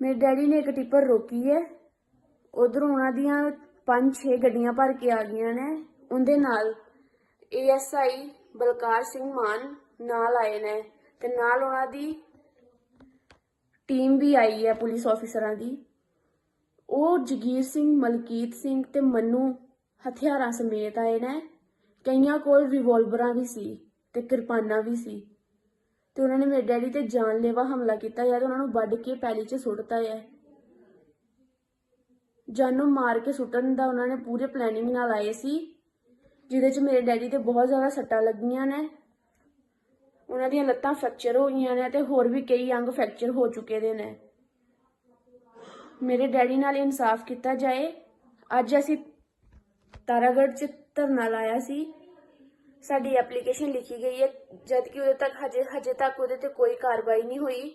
ਮੇਰੇ ਡੈਡੀ ਨੇ ਇੱਕ ਟਿੱਪਰ ਰੋਕੀ ਹੈ। ਉਧਰੋਂ ਉਹਨਾਂ ਦੀਆਂ 5-6 ਗੱਡੀਆਂ ਭਰ ਕੇ ਆ ਗਈਆਂ ਨੇ। ਉਹਦੇ ਨਾਲ ਏਐਸਆਈ ਬਲਕਾਰ ਸਿੰਘ ਮਾਨ ਨਾਲ ਆਏ ਨੇ ਤੇ ਨਾਲ ਉਹਨਾਂ ਦੀ ਟੀਮ ਵੀ ਆਈ ਹੈ ਪੁਲਿਸ ਆਫੀਸਰਾਂ ਦੀ। ਉਹ ਜਗੀਰ ਸਿੰਘ, ਮਲਕੀਤ ਸਿੰਘ ਤੇ ਮੰਨੂ ਹਥਿਆਰਾਂ ਸਮੇਤ ਆਏ ਨੇ। ਕਈਆਂ ਕੋਲ ਰਿਵਾਲਵਰਾਂ ਵੀ ਸੀ ਤੇ ਕਿਰਪਾਨਾਂ ਵੀ ਸੀ। ਤੇ ਉਹਨਾਂ ਨੇ ਮੇਰੇ ਡੈਡੀ ਤੇ ਜਾਨਲੇਵਾ ਹਮਲਾ ਕੀਤਾ ਜਾਂ ਉਹਨਾਂ ਨੂੰ ਵੱਢ ਕੇ ਪੈਲੀ 'ਚ ਸੁੱਟਤਾ ਹੈ ਜਾਨੋਂ ਮਾਰ ਕੇ ਸੁੱਟਣ ਦਾ ਉਹਨਾਂ ਨੇ ਪੂਰੇ ਪਲੈਨਿੰਗ ਨਾਲ ਆਏ ਸੀ, ਜਿਹਦੇ 'ਚ ਮੇਰੇ ਡੈਡੀ ਤੇ ਬਹੁਤ ਜ਼ਿਆਦਾ ਸੱਟਾਂ ਲੱਗੀਆਂ ਨੇ। ਉਹਨਾਂ ਦੀਆਂ ਲੱਤਾਂ ਫ੍ਰੈਕਚਰ ਹੋ ਗਈਆਂ ਨੇ ਤੇ ਹੋਰ ਵੀ ਕਈ ਅੰਗ ਫ੍ਰੈਕਚਰ ਹੋ ਚੁੱਕੇ ਦੇ ਨੇ। ਮੇਰੇ ਡੈਡੀ ਨਾਲ ਇਨਸਾਫ ਕੀਤਾ ਜਾਏ। ਅੱਜ ਅਸੀਂ ਤਾਰਾਗੜ੍ਹ 'ਚ ਧਰਨਾ ਲਾਇਆ ਸੀ। ਸਾਡੀ ਐਪਲੀਕੇਸ਼ਨ ਲਿਖੀ ਗਈ ਹੈ ਜਦ ਕਿ ਉਹਦੇ ਤੱਕ ਹਜੇ ਹਜੇ ਤੱਕ ਉਹਦੇ ਤੇ ਕੋਈ ਕਾਰਵਾਈ ਨਹੀਂ ਹੋਈ।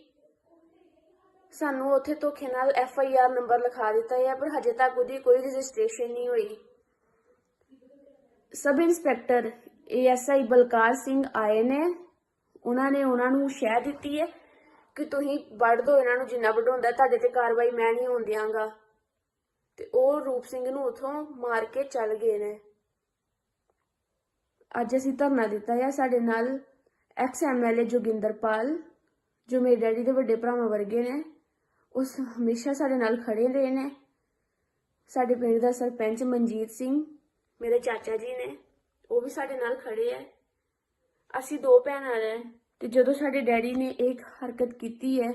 ਸਾਨੂੰ ਉੱਥੇ ਧੋਖੇ ਨਾਲ ਐਫ ਆਈ ਆਰ ਨੰਬਰ ਲਿਖਾ ਦਿੱਤਾ ਹੈ, ਪਰ ਹਜੇ ਤੱਕ ਉਹਦੀ ਕੋਈ ਰਜਿਸਟ੍ਰੇਸ਼ਨ ਨਹੀਂ ਹੋਈ। Sub inspector ASI Balkar Singh ਆਏ ਨੇ। ਉਹਨਾਂ ਨੇ ਉਹਨਾਂ ਨੂੰ ਸ਼ਹਿ ਦਿੱਤੀ ਹੈ ਕਿ ਤੁਸੀਂ ਵੱਢ ਦਿਓ, ਇਹਨਾਂ ਨੂੰ ਜਿੰਨਾ ਵਢਾਉਂਦਾ, ਤੁਹਾਡੇ ਤੇ ਕਾਰਵਾਈ ਮੈਂ ਨਹੀਂ ਹੋਣ ਦਿਆਂਗਾ। ਤੇ ਉਹ ਰੂਪ ਸਿੰਘ ਨੂੰ ਉਥੋਂ ਮਾਰ ਕੇ ਚੱਲ ਗਏ ਨੇ। ਅੱਜ ਅਸੀਂ ਧਰਨਾ ਦਿੱਤਾ ਹੈ ਸਾਡੇ ਨਾਲ ਐਕਸ ਐਮਐਲਏ ਜੋਗਿੰਦਰਪਾਲ ਜੋ ਮੇਰੇ ਡੈਡੀ ਦੇ ਵੱਡੇ ਭਰਾਵਾਂ ਵਰਗੇ ਨੇ। ਉਸ ਹਮੇਸ਼ਾ ਸਾਡੇ ਨਾਲ ਖੜੇ ਰਹੇ ਨੇ। ਸਾਡੇ ਪਿੰਡ ਦਾ ਸਰਪੰਚ ਮਨਜੀਤ ਸਿੰਘ, ਮੇਰੇ ਚਾਚਾ ਜੀ ਨੇ, ਉਹ ਵੀ ਸਾਡੇ ਨਾਲ ਖੜੇ ਐ ਅਸੀਂ ਦੋ ਭੈਣਾਂ ਨੇ ਤੇ ਜਦੋਂ ਸਾਡੇ ਡੈਡੀ ਨੇ ਇੱਕ ਹਰਕਤ ਕੀਤੀ ਹੈ,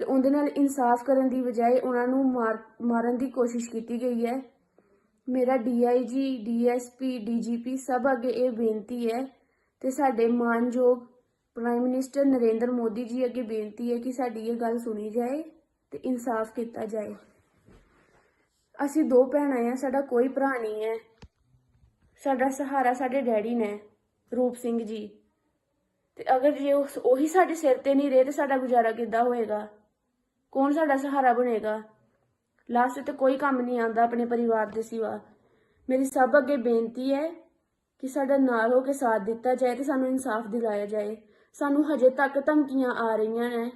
ਤੇ ਉਹਦੇ ਨਾਲ ਇਨਸਾਫ ਕਰਨ ਦੀ ਬਜਾਏ ਉਹਨਾਂ ਨੂੰ ਮਾਰ, ਮਾਰਨ ਦੀ ਕੋਸ਼ਿਸ਼ ਕੀਤੀ ਗਈ ਹੈ। ਮੇਰਾ ਡੀਆਈਜੀ ਡੀਐਸਪੀ ਡੀਜੀਪੀ ਸਭ ਅੱਗੇ ਇਹ ਬੇਨਤੀ ਹੈ ਤੇ ਸਾਡੇ ਮਾਨਯੋਗ ਪ੍ਰਾਈਮ ਮਿਨਿਸਟਰ ਨਰਿੰਦਰ ਮੋਦੀ ਜੀ ਅੱਗੇ ਬੇਨਤੀ ਹੈ ਕਿ ਸਾਡੀ ਇਹ ਗੱਲ ਸੁਣੀ ਜਾਏ ਤੇ ਇਨਸਾਫ ਕੀਤਾ ਜਾਏ। ਅਸੀਂ ਦੋ ਭੈਣਾਂ ਆ ਸਾਡਾ ਕੋਈ ਭਰਾ ਨਹੀਂ ਹੈ। ਸਾਡਾ ਸਹਾਰਾ ਸਾਡੇ ਡੈਡੀ ਨੇ ਰੂਪ ਸਿੰਘ ਜੀ। ਤੇ ਅਗਰ ਜੇ ਉਸ ਉਹੀ ਸਾਡੇ ਸਿਰ ਤੇ ਨਹੀਂ ਰਹੇ ਤੇ ਸਾਡਾ ਗੁਜ਼ਾਰਾ ਕਿੱਦਾਂ ਹੋਏਗਾ? ਕੌਣ ਸਾਡਾ ਸਹਾਰਾ ਬਣੇਗਾ? ਲਾਸਟ ਤੇ ਕੋਈ ਕੰਮ ਨਹੀਂ ਆਉਂਦਾ ਆਪਣੇ ਪਰਿਵਾਰ ਦੇ ਸਿਵਾ। ਮੇਰੀ ਸਭ ਅੱਗੇ ਬੇਨਤੀ ਹੈ ਕਿ ਸਾਡਾ ਨਾਲ ਹੋ ਕੇ ਸਾਥ ਦਿੱਤਾ ਜਾਏ ਤੇ ਸਾਨੂੰ ਇਨਸਾਫ ਦਿਲਾਇਆ ਜਾਏ। ਸਾਨੂੰ ਹਜੇ ਤੱਕ ਧਮਕੀਆਂ ਆ ਰਹੀਆਂ ਨੇ।